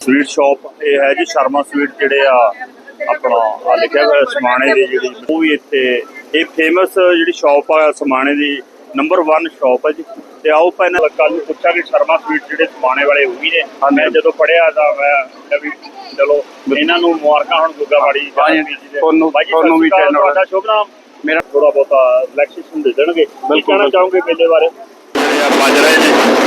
Sweet shop ਇਹ ਹੈ ਜੀ ਸ਼ਰਮਾ ਸਵੀਟ ਜਿਹੜੇ ਆ ਆਪਣਾ ਆ ਲਿਖਿਆ ਹੋਇਆ ਸਮਾਣੇ ਦੀ ਜਿਹੜੀ ਉਹ ਵੀ ਇੱਥੇ ਇਹ ਫੇਮਸ ਜਿਹੜੀ ਸ਼ਾਪ ਆ ਸਮਾਣੇ ਦੀ ਨੰਬਰ 1 ਸ਼ਾਪ ਹੈ ਜੀ। ਤੇ ਆਓ ਪਹਿਲਾਂ ਕੱਲ ਨੂੰ ਪੁੱਛਾਂਗੇ ਸ਼ਰਮਾ ਸਵੀਟ ਜਿਹੜੇ ਸਮਾਣੇ ਵਾਲੇ ਉਹ ਵੀ ਨੇ। ਮੈਂ ਜਦੋਂ ਪੜਿਆ ਤਾਂ ਮੈਂ ਵੀ ਚਲੋ ਇਹਨਾਂ ਨੂੰ ਮੁਬਾਰਕਾਂ ਹੁਣ ਗੁੱਗਾਵਾੜੀ ਜੀ ਦੇ। ਤੁਹਾਨੂੰ- ਜੀ, ਤੁਹਾਨੂੰ ਵੀ ਤੁਹਾਡਾ ਸ਼ੁਭ ਨਾਮ? ਮੇਰਾ ਥੋੜਾ ਬਹੁਤਾ ਰਿਲੈਕਸੇਸ਼ਨ ਦੇ ਦੇਣਗੇ। ਕੀ ਕਹਿਣਾ। ਚਾਹੋਗੇ ਮੇਲੇ ਬਾਰੇ? ਜਿਹੜੇ ਆ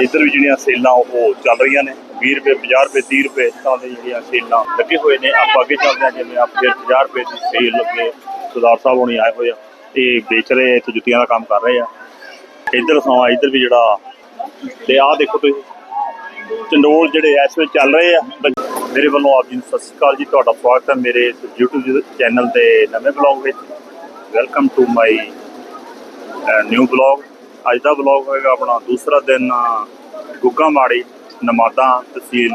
ਇੱਧਰ ਵੀ ਜਿਹੜੀਆਂ ਸੇਲਾਂ ਉਹ ਚੱਲ ਰਹੀਆਂ ਨੇ। 20 ਰੁਪਏ 50 ਰੁਪਏ 30 ਰੁਪਏ ਤਾਂ ਦੇ ਜਿਹੜੀਆਂ ਸੇਲਾਂ ਲੱਗੇ ਹੋਏ ਨੇ। ਆਪਾਂ ਅੱਗੇ ਚੱਲਦੇ ਹਾਂ, ਜਿਵੇਂ ਆਪ ਫਿਰ 50 ਰੁਪਏ ਦੀ ਸੇਲ ਲੱਗੇ। ਸਰਦਾਰ ਸਾਹਿਬ ਹੋਣੀ ਆਏ ਹੋਏ ਆ ਇਹ ਵੇਚ ਰਹੇ ਇੱਥੇ ਜੁੱਤੀਆਂ ਦਾ ਕੰਮ ਕਰ ਰਹੇ ਆ। ਇੱਧਰ ਸਮਾਂ ਇੱਧਰ ਵੀ ਜਿਹੜਾ ਤੇ ਆਹ ਦੇਖੋ ਤੁਸੀਂ, ਚੰਡੋਲ ਜਿਹੜੇ ਇਸ ਵਿੱਚ ਚੱਲ ਰਹੇ ਆ। ਮੇਰੇ ਵੱਲੋਂ ਆਪ ਜੀ ਨੂੰ ਸਤਿ ਸ਼੍ਰੀ ਅਕਾਲ ਜੀ, ਤੁਹਾਡਾ ਸਵਾਗਤ ਹੈ ਮੇਰੇ ਇਸ YouTube ਚੈਨਲ ਦੇ ਨਵੇਂ ਬਲੌਗ ਵਿੱਚ। Welcome to my new blog ਅੱਜ ਦਾ ਬਲੌਗ ਹੋਏਗਾ ਆਪਣਾ ਦੂਸਰਾ ਦਿਨ ਅ, ਗੁੱਗਾ ਮਾੜੀ ਨਮਾਦਾ ਤਹਿਸੀਲ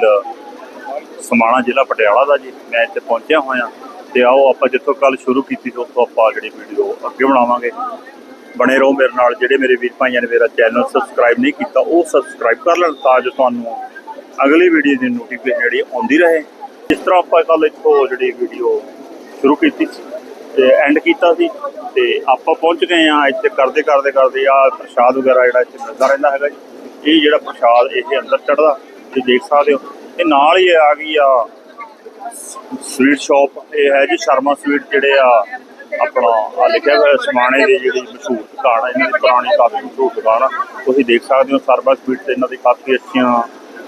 ਸਮਾਣਾ ਜ਼ਿਲ੍ਹਾ ਪਟਿਆਲਾ ਦਾ ਜੀ। ਮੈਂ ਇੱਥੇ ਪਹੁੰਚਿਆ ਹੋਇਆ। ਤੇ ਆਓ ਆਪਾਂ ਜਿੱਥੋਂ ਕੱਲ ਸ਼ੁਰੂ ਕੀਤੀ ਸੀ ਉੱਥੋਂ ਆਪਾਂ ਜਿਹੜੀ ਵੀਡੀਓ ਅੱਗੇ ਬਣਾਵਾਂਗੇ। ਬਣੇ ਰਹੋ ਮੇਰੇ ਨਾਲ ਜਿਹੜੇ ਮੇਰੇ ਵੀਰ ਭਾਈਆਂ ਨੇ ਮੇਰਾ ਚੈਨਲ ਸਬਸਕ੍ਰਾਈਬ ਨਹੀਂ ਕੀਤਾ ਉਹ ਸਬਸਕ੍ਰਾਈਬ ਕਰ ਲੈਣ ਤਾਂ ਜੋ ਤੁਹਾਨੂੰ ਅਗਲੀ ਵੀਡੀਓ ਦੀ ਨੋਟੀਫਿਕੇਸ਼ਨ ਜਿਹੜੀ ਆਉਂਦੀ ਰਹੇ। ਇਸ ਤਰ੍ਹਾਂ ਆਪਾਂ ਕੱਲ ਇੱਥੋਂ ਜਿਹੜੀ ਵੀਡੀਓ ਸ਼ੁਰੂ ਕੀਤੀ ਸੀ ਤੇ ਐਂਡ ਕੀਤਾ ਸੀ ਤੇ ਆਪਾਂ ਪਹੁੰਚ ਗਏ ਆ ਇੱਥੇ ਕਰਦੇ ਕਰਦੇ ਕਰਦੇ ਆ ਪ੍ਰਸ਼ਾਦ ਵਗੈਰਾ ਜਿਹੜਾ ਇੱਥੇ ਮਿਲਦਾ ਰਹਿੰਦਾ ਹੈਗਾ ਜੀ। ਇਹ ਜਿਹੜਾ ਪ੍ਰਸ਼ਾਦ ਇਹ ਅੰਦਰ ਚੜਦਾ ਤੁਸੀਂ ਦੇਖ ਸਕਦੇ ਹੋ। ਇਹ ਨਾਲ ਹੀ ਆ ਗਈ ਆ ਸਵੀਟ ਸ਼ਾਪ ਇਹ ਹੈ ਜੀ ਸ਼ਰਮਾ ਸਵੀਟ ਜਿਹੜੇ ਆ ਆਪਣਾ, ਆ ਲਿਖਿਆ ਹੋਇਆ ਸਮਾਣੇ ਦੀ ਜਿਹੜੀ ਮਸ਼ਹੂਰ ਦੁਕਾਨ ਆ, ਇਹਨਾਂ ਦੀ ਪੁਰਾਣੀ ਕਾਫੀ ਮਸ਼ਹੂਰ ਦੁਕਾਨ ਆ। ਤੁਸੀਂ ਦੇਖ ਸਕਦੇ ਹੋ ਸ਼ਰਮਾ ਸਵੀਟ ਤੇ ਇਹਨਾਂ ਦੀ ਕਾਫੀ ਅੱਛੀਆਂ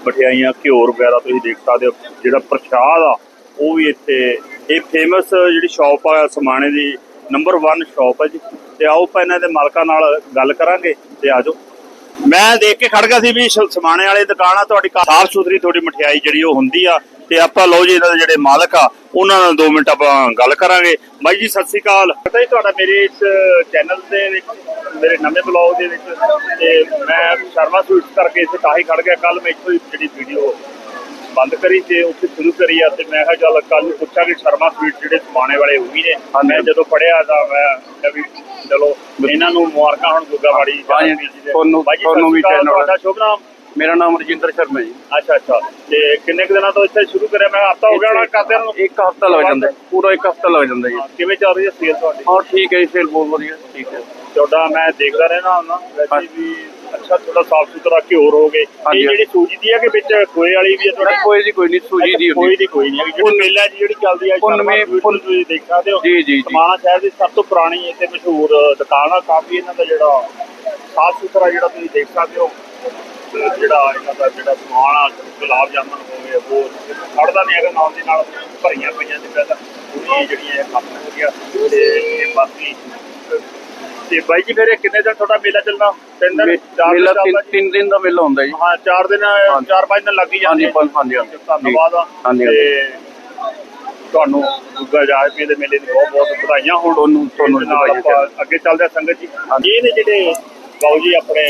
ਮਠਿਆਈਆਂ ਘਿਓਰ ਵਗੈਰਾ ਤੁਸੀਂ ਦੇਖ ਸਕਦੇ ਹੋ। ਜਿਹੜਾ ਪ੍ਰਸ਼ਾਦ ਆ, ਉਹ ਵੀ ਇੱਥੇ ਇਹ ਫੇਮਸ ਜਿਹੜੀ ਸ਼ਾਪ ਆ ਸਮਾਣੇ ਦੀ ਨੰਬਰ 1 ਸ਼ਾਪ ਹੈ ਜੀ। ਤੇ ਆਓ ਆਪਾਂ ਇਹਨਾਂ ਦੇ ਮਾਲਕਾਂ ਨਾਲ ਗੱਲ ਕਰਾਂਗੇ ਤੇ ਆਜੋ ਮੈਂ ਦੇਖ ਕੇ ਖੜ ਗਿਆ ਸੀ ਵੀ ਸਮਾਣੇ ਵਾਲੇ ਦੁਕਾਨ ਆ, ਤੁਹਾਡੀ ਸਾਫ਼ ਸੁਥਰੀ, ਤੁਹਾਡੀ ਮਠਿਆਈ ਜਿਹੜੀ ਉਹ ਹੁੰਦੀ ਆ। ਤੇ ਆਪਾਂ ਲਓ ਜੀ ਇਹਨਾਂ ਦੇ ਜਿਹੜੇ ਮਾਲਕ ਆ, ਉਹਨਾਂ ਨਾਲ 2 ਮਿੰਟ ਆਪਾਂ ਗੱਲ ਕਰਾਂਗੇ। ਬਾਈ ਜੀ, ਸਤਿ ਸ੍ਰੀ ਅਕਾਲ। ਪਤਾ ਜੀ ਤੁਹਾਡਾ ਮੇਰੇ ਇਸ ਚੈਨਲ ਦੇ ਵਿੱਚ, ਮੇਰੇ ਨਵੇਂ ਬਲੌਗ ਦੇ ਵਿੱਚ, ਤੇ ਮੈਂ ਸ਼ਰਮਾ ਸਵੀਟਸ ਕਰਕੇ ਇੱਥੇ ਤਾਂ ਹੀ ਖੜ ਗਿਆ। ਕੱਲ ਮੈਂ ਇੱਥੋਂ ਜਿਹੜੀ ਵੀਡੀਓ ਬੰਦ ਕਰੀ ਤੇ ਉੱਥੇ ਸ਼ੁਰੂ ਕਰੀ ਆ ਤੇ ਮੈਂ ਕਿਹਾ ਚੱਲ ਕੱਲ ਨੂੰ ਪੁੱਛਾਂਗੇ ਸ਼ਰਮਾ ਸਵੀਟ ਜਿਹੜੇ ਸਮਾਣੇ ਵਾਲੇ ਉਹ ਵੀ ਨੇ। ਮੈਂ ਜਦੋਂ ਪੜਿਆ ਤਾਂ ਮੈਂ ਕਿਹਾ ਵੀ ਚਲੋ ਇਹਨਾਂ ਨੂੰ ਮੁਬਾਰਕਾਂ ਹੁਣ ਗੁੱਗਾਵਾੜੀ ਹਾਂਜੀ। ਤੁਹਾਨੂੰ- ਵੀ channel- ਤੁਹਾਡਾ ਸ਼ੁਭ ਨਾਮ? ਮੇਰਾ ਨਾਮ ਰਜਿੰਦਰ ਸ਼ਰਮਾ ਜੀ। ਅੱਛਾ ਅੱਛਾ। ਤੇ ਕਿੰਨੇ ਕੁ ਦਿਨਾਂ ਤੋਂ ਇੱਥੇ ਸ਼ੁਰੂ ਕਰਿਆ? ਮੈਂ ਹਫਤਾ ਹੋ ਗਿਆ ਹੋਣਾ ਕਰਦੇ ਨੂੰ। ਇੱਕ ਹਫਤਾ ਲੱਗ ਜਾਂਦਾ। ਹੈ, ਪੂਰਾ ਇੱਕ ਹਫਤਾ ਲੱਗ ਜਾਂਦਾ ਜੀ। ਹਾਂ, ਕਿਵੇਂ ਚੱਲ ਰਹੀ ਹੈ ਸੇਲ ਤੁਹਾਡੀ? ਹਾਂ ਠੀਕ ਹੈ ਜੀ ਸੇਲ ਬਹੁਤ ਵਧੀਆ ਠੀਕ ਹੈ। ਤੁਹਾਡਾ ਮੈਂ ਦੇਖਦਾ ਰਹਿਣਾ ਹੁੰਦਾ। ਵੈਸੇ। ਵੀ ਅੱਛਾ ਥੋੜਾ ਸਾਫ਼ ਸੁਥਰਾ ਘਿਓ ਹੋਗੇ ਇਹ ਹਾਂਜੀ। ਜਿਹੜੀ ਸੂਜੀ ਦੀ ਹੈ ਕਿ ਵਿੱਚ ਖੋਏ ਵਾਲੀ ਵੀ ਹੈ ਤੁਹਾਡੀ? ਕੋਈ ਜੀ ਕੋਈ ਨਹੀਂ ਸੂਜੀ ਦੀ ਕੋਈ ਹੁੰਦੀ ਦੀ ਕੋਈ ਨਹੀਂ। ਜਿਹੜੀ ਮੇਲਾ ਜੀ ਜਿਹੜੀ ਚੱਲਦੀ ਹੈ ਪੁੰਨ ਸ਼ਰਮਾ ਪੁੰਨ- ਤੁਸੀਂ ਦੇਖ ਸਕਦੇ ਹੋ। ਜੀ ਜੀ ਜੀ। ਸਮਾਣਾ ਸ਼ਹਿਰ ਦੀ ਸਭ ਤੋਂ ਪੁਰਾਣੀ ਅਤੇ ਮਸ਼ਹੂਰ ਦੁਕਾਨ ਆ ਕਾਫੀ ਇਹਨਾਂ ਦਾ ਜਿਹੜਾ ਸਾਫ਼ ਸੁਥਰਾ ਜਿਹੜਾ ਤੁਸੀਂ ਦੇਖ ਸਕਦੇ ਹੋ ਤੇ ਜਿਹੜਾ ਇਹਨਾਂ ਦਾ ਜਿਹੜਾ ਸਮਾਨ ਆ ਗੁਲਾਬ ਜਾਮਨ ਹੋ ਗਏ ਉਹ ਖੜਦਾ ਨਹੀਂ ਹੈਗਾ ਨਾਲ ਦੀ ਨਾਲ ਭਰੀਆਂ ਪਈਆਂ ਜਿਹੜੀਆਂ ਇਹ ਕੰਮ ਹੋ ਗਿਆ ਤੇ ਬਾਕੀ ਤੇ ਬਾਈ ਜੀ ਫਿਰ ਇਹ ਕਿੰਨੇ ਦਿਨ ਤੁਹਾਡਾ ਮੇਲਾ ਚੱਲਣਾ? ਤਿੰਨ ਦਿਨ ਚਾਰ ਦਿਨ ਮੇਲਾ ਚੱਲਦਾ ਤਿੰਨ ਜੀ? ਤਿੰਨ ਦਿਨ ਦਾ ਮੇਲਾ ਹੁੰਦਾ ਜੀ। ਹਾਂ ਚਾਰ ਦਿਨ ਚਾਰ ਪੰਜ ਦਿਨ ਲੱਗ ਹੀ ਜਾਂਦੇ ਹਾਂਜੀ ਆ। ਪੰਜ ਹਾਂਜੀ ਹਾਂਜੀ। ਧੰਨਵਾਦ ਆ। ਹਾਂਜੀ, ਤੇ ਤੁਹਾਨੂੰ ਗੁੱਗਾ ਜਾਇਪੀ ਦੇ ਮੇਲੇ ਦੀ ਬਹੁਤ ਬਹੁਤ ਵਧਾਈਆਂ ਹੋਣ। ਤੁਹਾਨੂੰ- ਤੁਹਾਨੂੰ ਇਹਦੇ ਨਾਲ ਵਧਾਈਆਂ ਆਪਾਂ ਅੱਗੇ ਚੱਲਦੇ ਆ ਸੰਗਤ ਜੀ। ਇਹ ਨੇ ਜਿਹੜੇ ਬਾਊ ਜੀ ਆਪਣੇ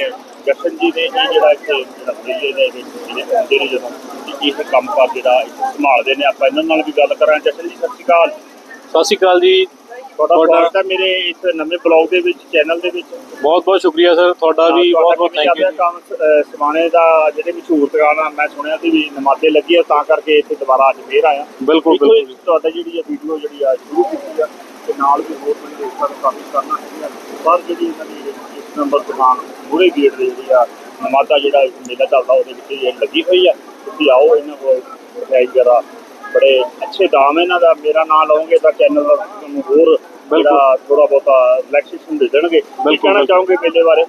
ਜਸ਼ਨ ਜੀ ਨੇ ਇਹ ਜਿਹੜਾ ਇੱਥੇ ਜਿਹੜਾ ਮੇਲੇ ਦੇ ਵਿੱਚ ਜਿਹੜੇ ਆਉਂਦੇ ਨੇ ਜਦੋਂ ਤੇ ਇਹ ਕੰਮ ਕਰ ਜਿਹੜਾ ਇੱਥੇ ਸੰਭਾਲਦੇ ਨੇ। ਆਪਾਂ ਇਹਨਾਂ ਨਾਲ ਵੀ ਗੱਲ ਕਰਾਂਗੇ। ਜਸ਼ਨ ਜੀ ਸਤਿ ਸ਼੍ਰੀ ਅਕਾਲ। ਸਤਿ ਸ਼੍ਰੀ ਅਕਾਲ ਜੀ। ਤੁਹਾਡਾ ਤੁਹਾਡਾ- ਹੈ ਮੇਰੇ ਇਸ ਨਵੇਂ ਬਲੌਗ ਦੇ ਵਿੱਚ ਚੈਨਲ ਦੇ ਵਿੱਚ। ਬਹੁਤ ਬਹੁਤ ਸ਼ੁਕਰੀਆ ਸਰ ਤੁਹਾਡਾ ਵੀ ਬਹੁਤ ਬਹੁਤ ਥੈਂਕ ਯੂ ਕੰਮ ਸਮਾਣੇ ਦਾ ਜਿਹੜੇ ਮਸ਼ਹੂਰ ਦੁਕਾਨ ਆ ਮੈਂ ਸੁਣਿਆ ਸੀ ਵੀ ਨਮਾਦੇ ਲੱਗੀ ਆ ਤਾਂ ਕਰਕੇ ਇੱਥੇ ਦੁਬਾਰਾ ਅੱਜ ਫੇਰ ਆਇਆ। ਬਿਲਕੁਲ ਹੀ ਬਿਲਕੁਲ। ਤੁਹਾਡਾ ਜਿਹੜੀ ਇਹ ਵੀਡੀਓ ਜਿਹੜੀ ਆ ਸ਼ੁਰੂ ਕੀਤੀ ਆ ਤੇ ਨਾਲ ਵੀ ਹੋਰ ਮੈਨੂੰ ਦੋਸਤਾਂ ਨੂੰ ਕਾਫੀ ਕਰਨਾ ਆ। ਪਰ ਜਿਹੜੀ ਇਹਨਾਂ ਦੀ ਇੱਕ ਨੰਬਰ ਦੁਕਾਨ ਮੂਰੇ ਗੇਟ ਦੇ ਜਿਹੜੀ ਆ ਨਮਾਦਾ ਜਿਹੜਾ ਮੇਲਾ ਚੱਲਦਾ ਉਹਦੇ ਵਿੱਚ ਇਹ ਲੱਗੀ ਹੋਈ ਆ। ਤੁਸੀਂ ਆਓ ਇਹਨਾਂ ਕੋਲ ਜਰਾ ਬੜੇ ਅੱਛੇ ਦਾਮ ਇਹਨਾਂ ਦਾ। ਮੇਰਾ ਨਾਮ ਲਓਗੇ ਤਾਂ ਚੈਨਲ ਤੁਹਾਨੂੰ ਹੋਰ ਜਿਹੜਾ ਥੋੜਾ ਬਹੁਤਾ ਰਿਲੈਕਸੇਸ਼ਨ ਦੇ ਦੇਣਗੇ। ਕੀ ਬਿਲਕੁਲ, ਕਹਿਣਾ ਬਿਲਕੁਲ। ਚਾਹੋਗੇ ਮੇਲੇ ਬਾਰੇ?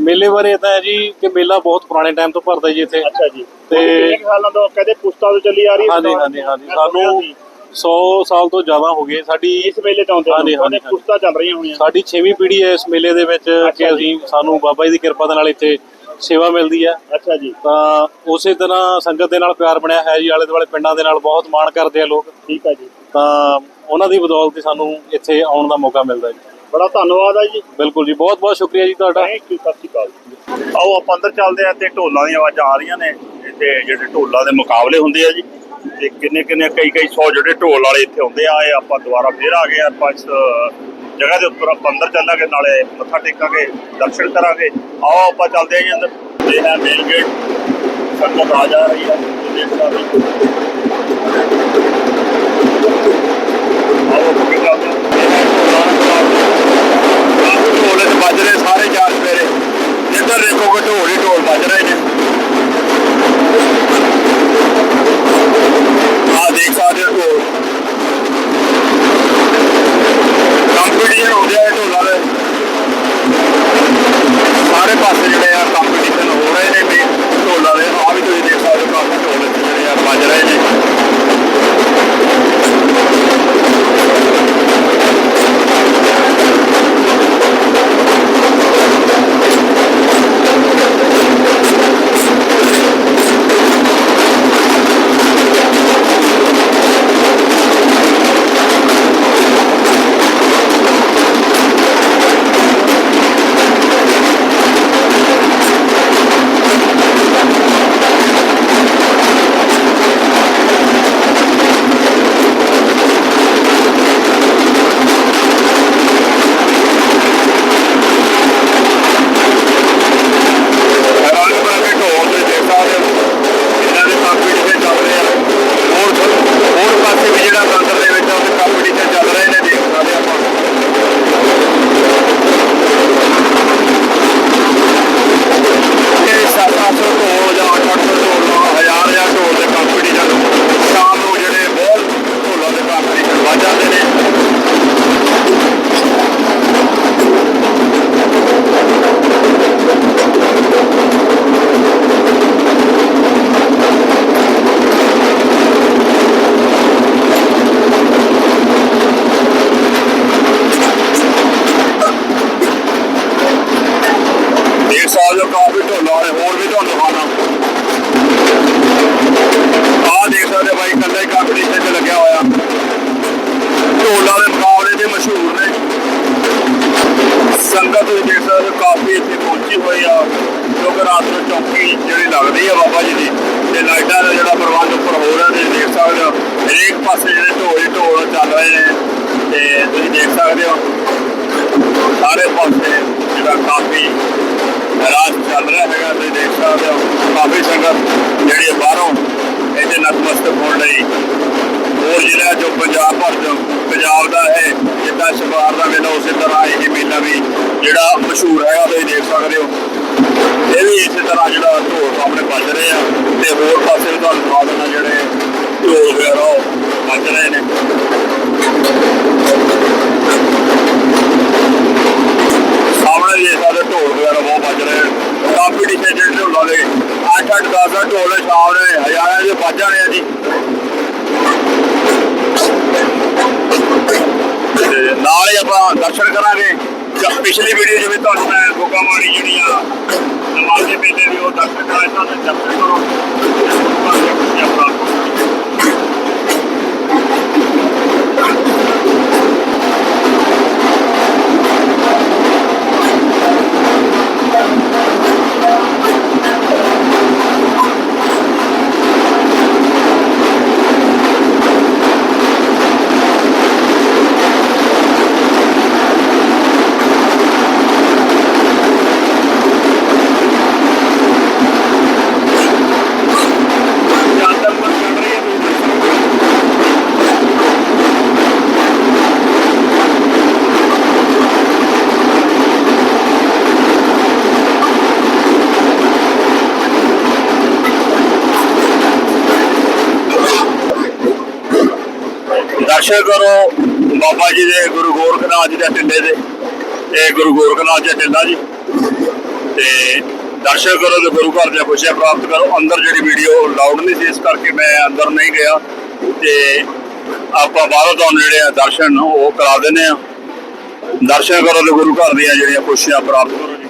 ਮੇਲੇ ਬਾਰੇ ਤਾਂ ਹੈ ਜੀ ਕਿ ਮੇਲਾ ਬਹੁਤ ਪੁਰਾਣੇ ਟਾਈਮ ਤੋਂ ਭਰਦਾ ਜੀ ਇੱਥੇ। ਅੱਛਾ ਜੀ। ਤੇ- ਕਿੰਨੇ ਕੁ ਸਾਲਾਂ ਤੋਂ ਕਹਿੰਦੇ ਪੁਸਤਾ ਤੋਂ ਚੱਲੀ ਆ ਰਹੀ ਹੈ ਹਾਂਜੀ, ਦੁਕਾਨ? ਹਾਂਜੀ, ਹਾਂਜੀ, ਮੈਂ ਸੁਣਿਆ ਸਾਨੂੰ ਸੀ। 100 ਸਾਲ ਤੋਂ ਜ਼ਿਆਦਾ ਹੋ ਗਏ ਸਾਡੀ ਇਸ ਮੇਲੇ ਤੋਂ ਆਉਂਦੇ ਹਾਂਜੀ, ਹਾਂਜੀ, ਹਾਂਜੀ। ਪੁਸਤਾ ਚੱਲ ਰਹੀਆਂ ਹੋਣੀਆਂ। ਸਾਡੀ 6ਵੀਂ ਪੀੜ੍ਹੀ ਹੈ ਇਸ ਮੇਲੇ ਦੇ ਵਿੱਚ ਕਿ ਅਸੀਂ ਸਾਨੂੰ ਬਾਬਾ ਜੀ ਦੀ ਕਿਰਪਾ ਦੇ ਨਾਲ ਇੱਥੇ ਸੇਵਾ ਮਿਲਦੀ ਹੈ। ਅੱਛਾ ਜੀ। ਤਾਂ ਉਸੇ ਤਰ੍ਹਾਂ ਸੰਗਤ ਦੇ ਨਾਲ ਪਿਆਰ ਬਣਿਆ ਹੈ ਜੀ ਆਲੇ ਦੁਆਲੇ ਪਿੰਡਾਂ ਦੇ ਨਾਲ ਬਹੁਤ ਮਾਣ ਕਰਦੇ ਆ ਲੋਕ। ਠੀਕ ਹੈ ਜੀ। ਤਾਂ ਉਹਨਾਂ ਦੀ ਬਦੌਲਤ ਹੀ ਸਾਨੂੰ ਇੱਥੇ ਆਉਣ ਦਾ ਮੌਕਾ ਮਿਲਦਾ ਜੀ। ਬੜਾ ਧੰਨਵਾਦ ਹੈ ਜੀ। ਬਿਲਕੁਲ ਜੀ ਬਹੁਤ ਬਹੁਤ ਸ਼ੁਕਰੀਆ ਜੀ ਤੁਹਾਡਾ। ਥੈਂਕ ਯੂ ਸਤਿ ਸ਼੍ਰੀ ਅਕਾਲ ਆਓ ਆਪਾਂ ਅੰਦਰ ਚੱਲਦੇ ਆ ਤੇ ਢੋਲਾਂ ਦੀਆਂ ਆਵਾਜ਼ਾਂ ਆ ਰਹੀਆਂ ਨੇ। ਇੱਥੇ ਜਿਹੜੇ ਢੋਲਾਂ ਦੇ ਮੁਕਾਬਲੇ ਹੁੰਦੇ ਆ ਜੀ ਤੇ ਕਿੰਨੇ ਕਿੰਨੇ ਕਈ ਕਈ ਸੌ ਜਿਹੜੇ ਢੋਲ ਵਾਲੇ ਇੱਥੇ ਹੁੰਦੇ ਆ ਇਹ ਆਪਾਂ ਦੁਬਾਰਾ ਫੇਰ ਆ ਗਏ ਆਪਾਂ ਇਸ ਜਗ੍ਹਾ ਦੇ ਉੱਪਰ ਆਪਾਂ ਅੰਦਰ ਚੱਲਾਂਗੇ ਨਾਲੇ ਮੱਥਾ ਟੇਕਾਂਗੇ ਦਰਸ਼ਨ ਕਰਾਂਗੇ। ਆਓ ਆਪਾਂ ਚੱਲਦੇ ਆਂ ਜੀ ਅੰਦਰ। ਇਹ ਹੈ ਮੇਨ ਗੇਟ ਸੰਗਤ ਆ ਜਾ ਰਹੀ ਹੈ ਦੇਖ ਸਕਦੇ ਜਿਹੜੇ ਆ ਕੰਪੀਟੀਸ਼ਨ ਹੋ ਰਹੇ ਨੇ ਵੀ ਢੋਲਾਂ ਦੇ ਆ ਵੀ ਤੁਸੀਂ ਦੇਖ ਸਕਦੇ ਹੋ, ਕਾਫੀ ਢੋਲ ਇੱਥੇ ਜਿਹੜੇ ਆ ਵੱਜ ਰਹੇ ਨੇ। ਰਾਤ ਨੂੰ ਚੌਕੀ ਜਿਹੜੀ ਲੱਗਦੀ ਆ ਬਾਬਾ ਜੀ ਦੀ, ਤੇ ਲਾਈਟਾਂ ਦਾ ਜਿਹੜਾ ਪ੍ਰਬੰਧ ਉੱਪਰ ਹੋ ਰਿਹਾ ਤੁਸੀਂ ਦੇਖ ਸਕਦੇ ਹੋ, ਹਰੇਕ ਪਾਸੇ ਜਿਹੜੇ ਢੋਲ ਢੋਲ ਚੱਲ ਰਹੇ ਨੇ, ਤੇ ਤੁਸੀਂ ਦੇਖ ਸਕਦੇ ਹੋ, ਸਾਰੇ ਪਾਸੇ ਜਿਹੜਾ ਕਾਫੀ ਰਾਤ ਚੱਲ ਰਿਹਾ ਹੈਗਾ, ਤੁਸੀਂ ਦੇਖ ਸਕਦੇ ਹੋ, ਕਾਫੀ ਸੰਗਤ ਜਿਹੜੀ ਬਾਹਰੋਂ ਇਹਦੇ ਨਤਮਸਤਕ ਹੋਣ ਲਈ, ਹੋਰ ਜਿਹੜਾ ਜੋ ਪੰਜਾਬ ਭਰ ਚੋਂ, ਪੰਜਾਬ ਦਾ ਹੈ ਜਿੱਦਾਂ ਸ਼ਿਕਾਰ ਦਾ ਮੇਲਾ ਉਸੇ ਤਰ੍ਹਾਂ ਇਹ ਮੇਲਾ ਵੀ ਜਿਹੜਾ ਮਸ਼ਹੂਰ ਹੈਗਾ, ਤੁਸੀਂ ਦੇਖ ਸਕਦੇ ਹੋ। ਇਹ ਵੀ ਇਸੇ ਤਰ੍ਹਾਂ ਜਿਹੜਾ ਢੋਲ ਸਾਹਮਣੇ ਵੱਜ ਰਹੇ ਆ ਤੇ ਹੋਰ ਪਾਸੇ ਵੀ ਤੁਹਾਨੂੰ ਦਿਖਾ ਦੇਣਾ ਜਿਹੜੇ ਢੋਲ ਵਗੈਰਾ ਵੱਜ ਰਹੇ ਨੇ। ਸਾਹਮਣੇ ਜੇ ਸਾਡੇ ਢੋਲ ਵਗੈਰਾ ਬਹੁਤ ਵੱਜ ਰਹੇ ਨੇ। ਕੰਪੀਟੀਸ਼ਨ ਜਿਹੜੇ ਢੋਲਾਂ ਦੇ 8 8 10 10 ਢੋਲ ਸਾਹਮਣੇ ਹਜ਼ਾਰਾਂ ਦੇ ਵੱਜ ਜਾਣੇ ਆ ਜੀ। ਨਾਲ ਹੀ ਆਪਾਂ ਦਰਸ਼ਨ ਕਰਾਂਗੇ। ਪਿਛਲੀ ਵੀਡੀਓ 'ਚ ਵੀ ਤੁਹਾਨੂੰ ਮੈਂ ਗੋਗਾ ਮਾਰੀ ਜਿਹੜੀ ਆ ਨਮਾਜ਼ੇ ਮੇਲੇ ਵੀ ਉਹ ਦਰਸ਼ਨ ਕਰਾਇਆ ਤੁਹਾਨੂੰ ਦਰਸ਼ਨ ਕਰੋ ਦਰਸ਼ਨ ਕਰੋ। ਬਾਬਾ ਜੀ ਦੇ ਗੁਰੂ ਗੋਰਖਨਾਥ ਜੀ ਦੇ ਟਿੱਲੇ ਦੇ। ਇਹ ਗੁਰੂ ਗੋਰਖਨਾਥ ਜੀ ਦਾ ਜੀ। ਤੇ ਦਰਸ਼ਨ ਕਰੋ ਤੇ ਗੁਰੂ ਘਰ ਦੀਆਂ ਖੁਸ਼ੀਆਂ ਪ੍ਰਾਪਤ ਕਰੋ। ਅੰਦਰ ਜਿਹੜੀ ਵੀਡੀਓ ਲਾਊਡ ਨਹੀਂ ਸੀ, ਇਸ ਕਰਕੇ ਮੈਂ ਅੰਦਰ ਨਹੀਂ ਗਿਆ। ਤੇ ਆਪਾਂ ਬਾਹਰੋਂ ਤੁਹਾਨੂੰ ਜਿਹੜੇ ਆ ਦਰਸ਼ਨ ਉਹ ਕਰਾ ਦਿੰਨੇ ਆ। ਦਰਸ਼ਨ ਕਰੋ ਤੇ ਗੁਰੂ ਘਰ ਦੀਆਂ ਜਿਹੜੀਆਂ ਖੁਸ਼ੀਆਂ ਪ੍ਰਾਪਤ ਕਰੋ ਜੀ।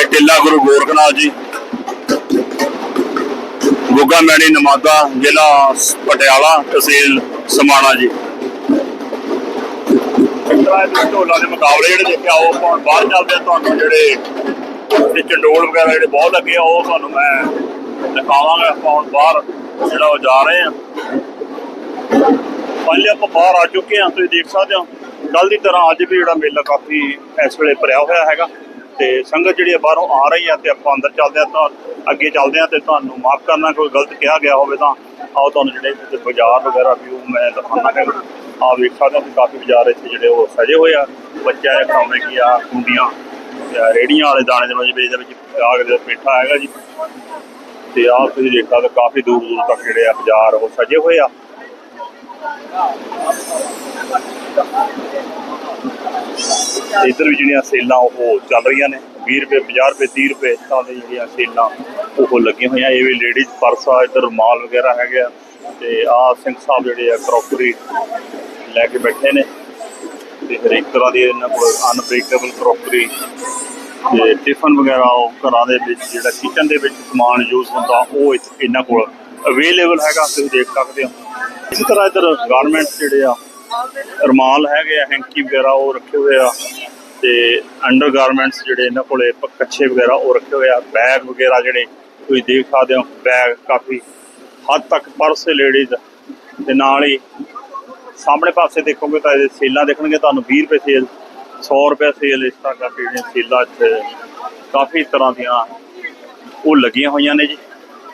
ਇਹ ਟਿੱਲਾ ਗੁਰੂ ਗੋਰਖਨਾਥ ਜੀ। ਗੁੱਗਾ ਮੈਣੀ ਨਮਾਦਾ ਜ਼ਿਲ੍ਹਾ ਪਟਿਆਲਾ ਤਹਿਸੀਲ ਸਮਾਣਾ ਜੀ। ਢੋਲਾਂ ਦੇ ਮੁਕਾਬਲੇ ਜਿਹੜੇ ਦੇਖਿਆ, ਉਹ ਬਾਹਰ ਚੱਲਦੇ ਤੁਹਾਨੂੰ ਜਿਹੜੇ ਤੇ ਚੰਡੋਲ ਵਗੈਰਾ ਜਿਹੜੇ ਬਹੁਤ ਲੱਗੇ ਆ, ਉਹ ਤੁਹਾਨੂੰ ਮੈਂ ਦਿਖਾਵਾਂਗਾ। ਆਪਾਂ ਬਾਹਰ ਜਿਹੜਾ ਉਹ ਜਾ ਰਹੇ ਆ ਪਹਿਲੇ ਆਪਾਂ ਬਾਹਰ ਆ ਚੁੱਕੇ ਆ ਤੁਸੀਂ ਦੇਖ ਸਕਦੇ ਹੋ। ਕੱਲ ਦੀ ਤਰ੍ਹਾਂ ਅੱਜ ਵੀ ਜਿਹੜਾ ਮੇਲਾ ਕਾਫੀ ਇਸ ਵੇਲੇ ਭਰਿਆ ਹੋਇਆ ਹੈਗਾ। ਤੇ ਸੰਗਤ ਜਿਹੜੀ ਹੈ ਬਾਹਰੋਂ ਆ ਰਹੀ ਆ ਤੇ ਆਪਾਂ ਅੰਦਰ ਚੱਲਦੇ ਆ ਤਾਂ ਅੱਗੇ ਚੱਲਦੇ ਆ ਤੇ ਤੁਹਾਨੂੰ ਮਾਫ ਕਰਨਾ, ਕੋਈ ਗਲਤ ਕਿਹਾ ਗਿਆ ਹੋਵੇ ਤਾਂ ਆਓ ਤੁਹਾਨੂੰ ਜਿਹੜੇ ਇੱਥੇ ਬਾਜ਼ਾਰ ਵਗੈਰਾ ਵੀ ਮੈਂ ਦਿਖਾਉਣਾ ਹੈਗਾ ਆ ਵੇਖ ਸਕਦੇ ਹੋ ਕਾਫੀ ਬਾਜ਼ਾਰ ਇੱਥੇ ਜਿਹੜੇ ਉਹ ਸਜੇ ਹੋਏ ਆ। ਬੱਚਿਆਂ ਦੇ ਖਿਡੌਣੇ ਕੀ ਆ, ਕੁੰਡੀਆਂ, ਤੇ ਰੇੜੀਆਂ ਵਾਲੇ ਦਾਣੇ ਦੇ ਵਿੱਚ ਇਹਦੇ ਵਿੱਚ ਆਗ ਦੇ ਪੇਠਾ ਹੈਗਾ ਜੀ। ਤੇ ਆਹ ਤੁਸੀਂ ਦੇਖ ਸਕਦੇ ਹੋ ਕਾਫੀ ਦੂਰ ਦੂਰ ਤੱਕ ਜਿਹੜੇ ਆ ਬਾਜ਼ਾਰ ਉਹ ਸਜੇ ਹੋਏ ਆ। ਇੱਧਰ ਵੀ ਜਿਹੜੀਆਂ ਸੇਲਾਂ ਉਹ ਚੱਲ ਰਹੀਆਂ ਨੇ 20 ਰੁਪਏ 50 ਰੁਪਏ 30 ਰੁਪਏ, ਤਾਂ ਦੇ ਜਿਹੜੀਆਂ ਸੇਲਾਂ ਉਹ ਲੱਗੀਆਂ ਹੋਈਆਂ। ਇਹ ਵੀ ਲੇਡੀਜ਼ ਪਰਸ ਆ, ਇੱਧਰ ਮਾਲ ਵਗੈਰਾ ਹੈਗੇ ਆ ਤੇ ਆ ਸਿੰਘ ਸਾਹਿਬ ਜਿਹੜੇ ਆ ਕਰੋਕਰੀ ਲੈ ਕੇ ਬੈਠੇ ਨੇ ਤੇ ਹਰੇਕ ਤਰ੍ਹਾਂ ਦੀ ਇਹਨਾਂ ਕੋਲ ਅਨਬ੍ਰੇਕੇਬਲ ਕਰੋਕਰੀ ਤੇ ਟਿਫਨ ਵਗੈਰਾ ਉਹ ਘਰਾਂ ਦੇ ਵਿੱਚ, ਜਿਹੜਾ ਕਿਚਨ ਦੇ ਵਿੱਚ ਸਮਾਨ ਯੂਜ਼ ਹੁੰਦਾ, ਉਹ ਇਹਨਾਂ ਕੋਲ ਅਵੇਲੇਬਲ ਹੈਗਾ, ਤੁਸੀਂ ਦੇਖ ਸਕਦੇ ਹੋ। ਇਸੇ ਤਰ੍ਹਾਂ ਇੱਧਰ ਗਾਰਮੈਂਟਸ ਜਿਹੜੇ ਆ ਰਮਾਲ ਹੈਗੇ ਆ ਹੈਂਕੀ ਵਗੈਰਾ ਉਹ ਰੱਖੇ ਹੋਏ ਆ ਤੇ ਅੰਡਰ ਗਾਰਮੈਂਟਸ ਜਿਹੜੇ ਇਹਨਾਂ ਕੋਲੇ ਕੱਛੇ ਵਗੈਰਾ ਉਹ ਰੱਖੇ ਹੋਏ ਆ ਬੈਗ ਵਗੈਰਾ ਜਿਹੜੇ ਤੁਸੀਂ ਦੇਖ ਸਕਦੇ ਹੋ ਬੈਗ ਕਾਫੀ ਹੱਦ ਤੱਕ ਪਰਸ ਲੇਡੀਜ਼ ਦੇ ਨਾਲ ਹੀ ਸਾਹਮਣੇ ਪਾਸੇ ਦੇਖੋਗੇ ਤਾਂ ਇਹਦੇ ਸੇਲਾਂ ਦੇਖਣਗੇ, ਤੁਹਾਨੂੰ 20 ਰੁਪਏ ਸੇਲ 100 ਰੁਪਏ ਸੇਲ ਇਸ ਤਰ੍ਹਾਂ ਕਾਫੀ ਜਿਹੜੀਆਂ ਸੇਲਾਂ ਇੱਥੇ ਕਾਫੀ ਤਰ੍ਹਾਂ ਦੀਆਂ ਉਹ ਲੱਗੀਆਂ ਹੋਈਆਂ ਨੇ ਜੀ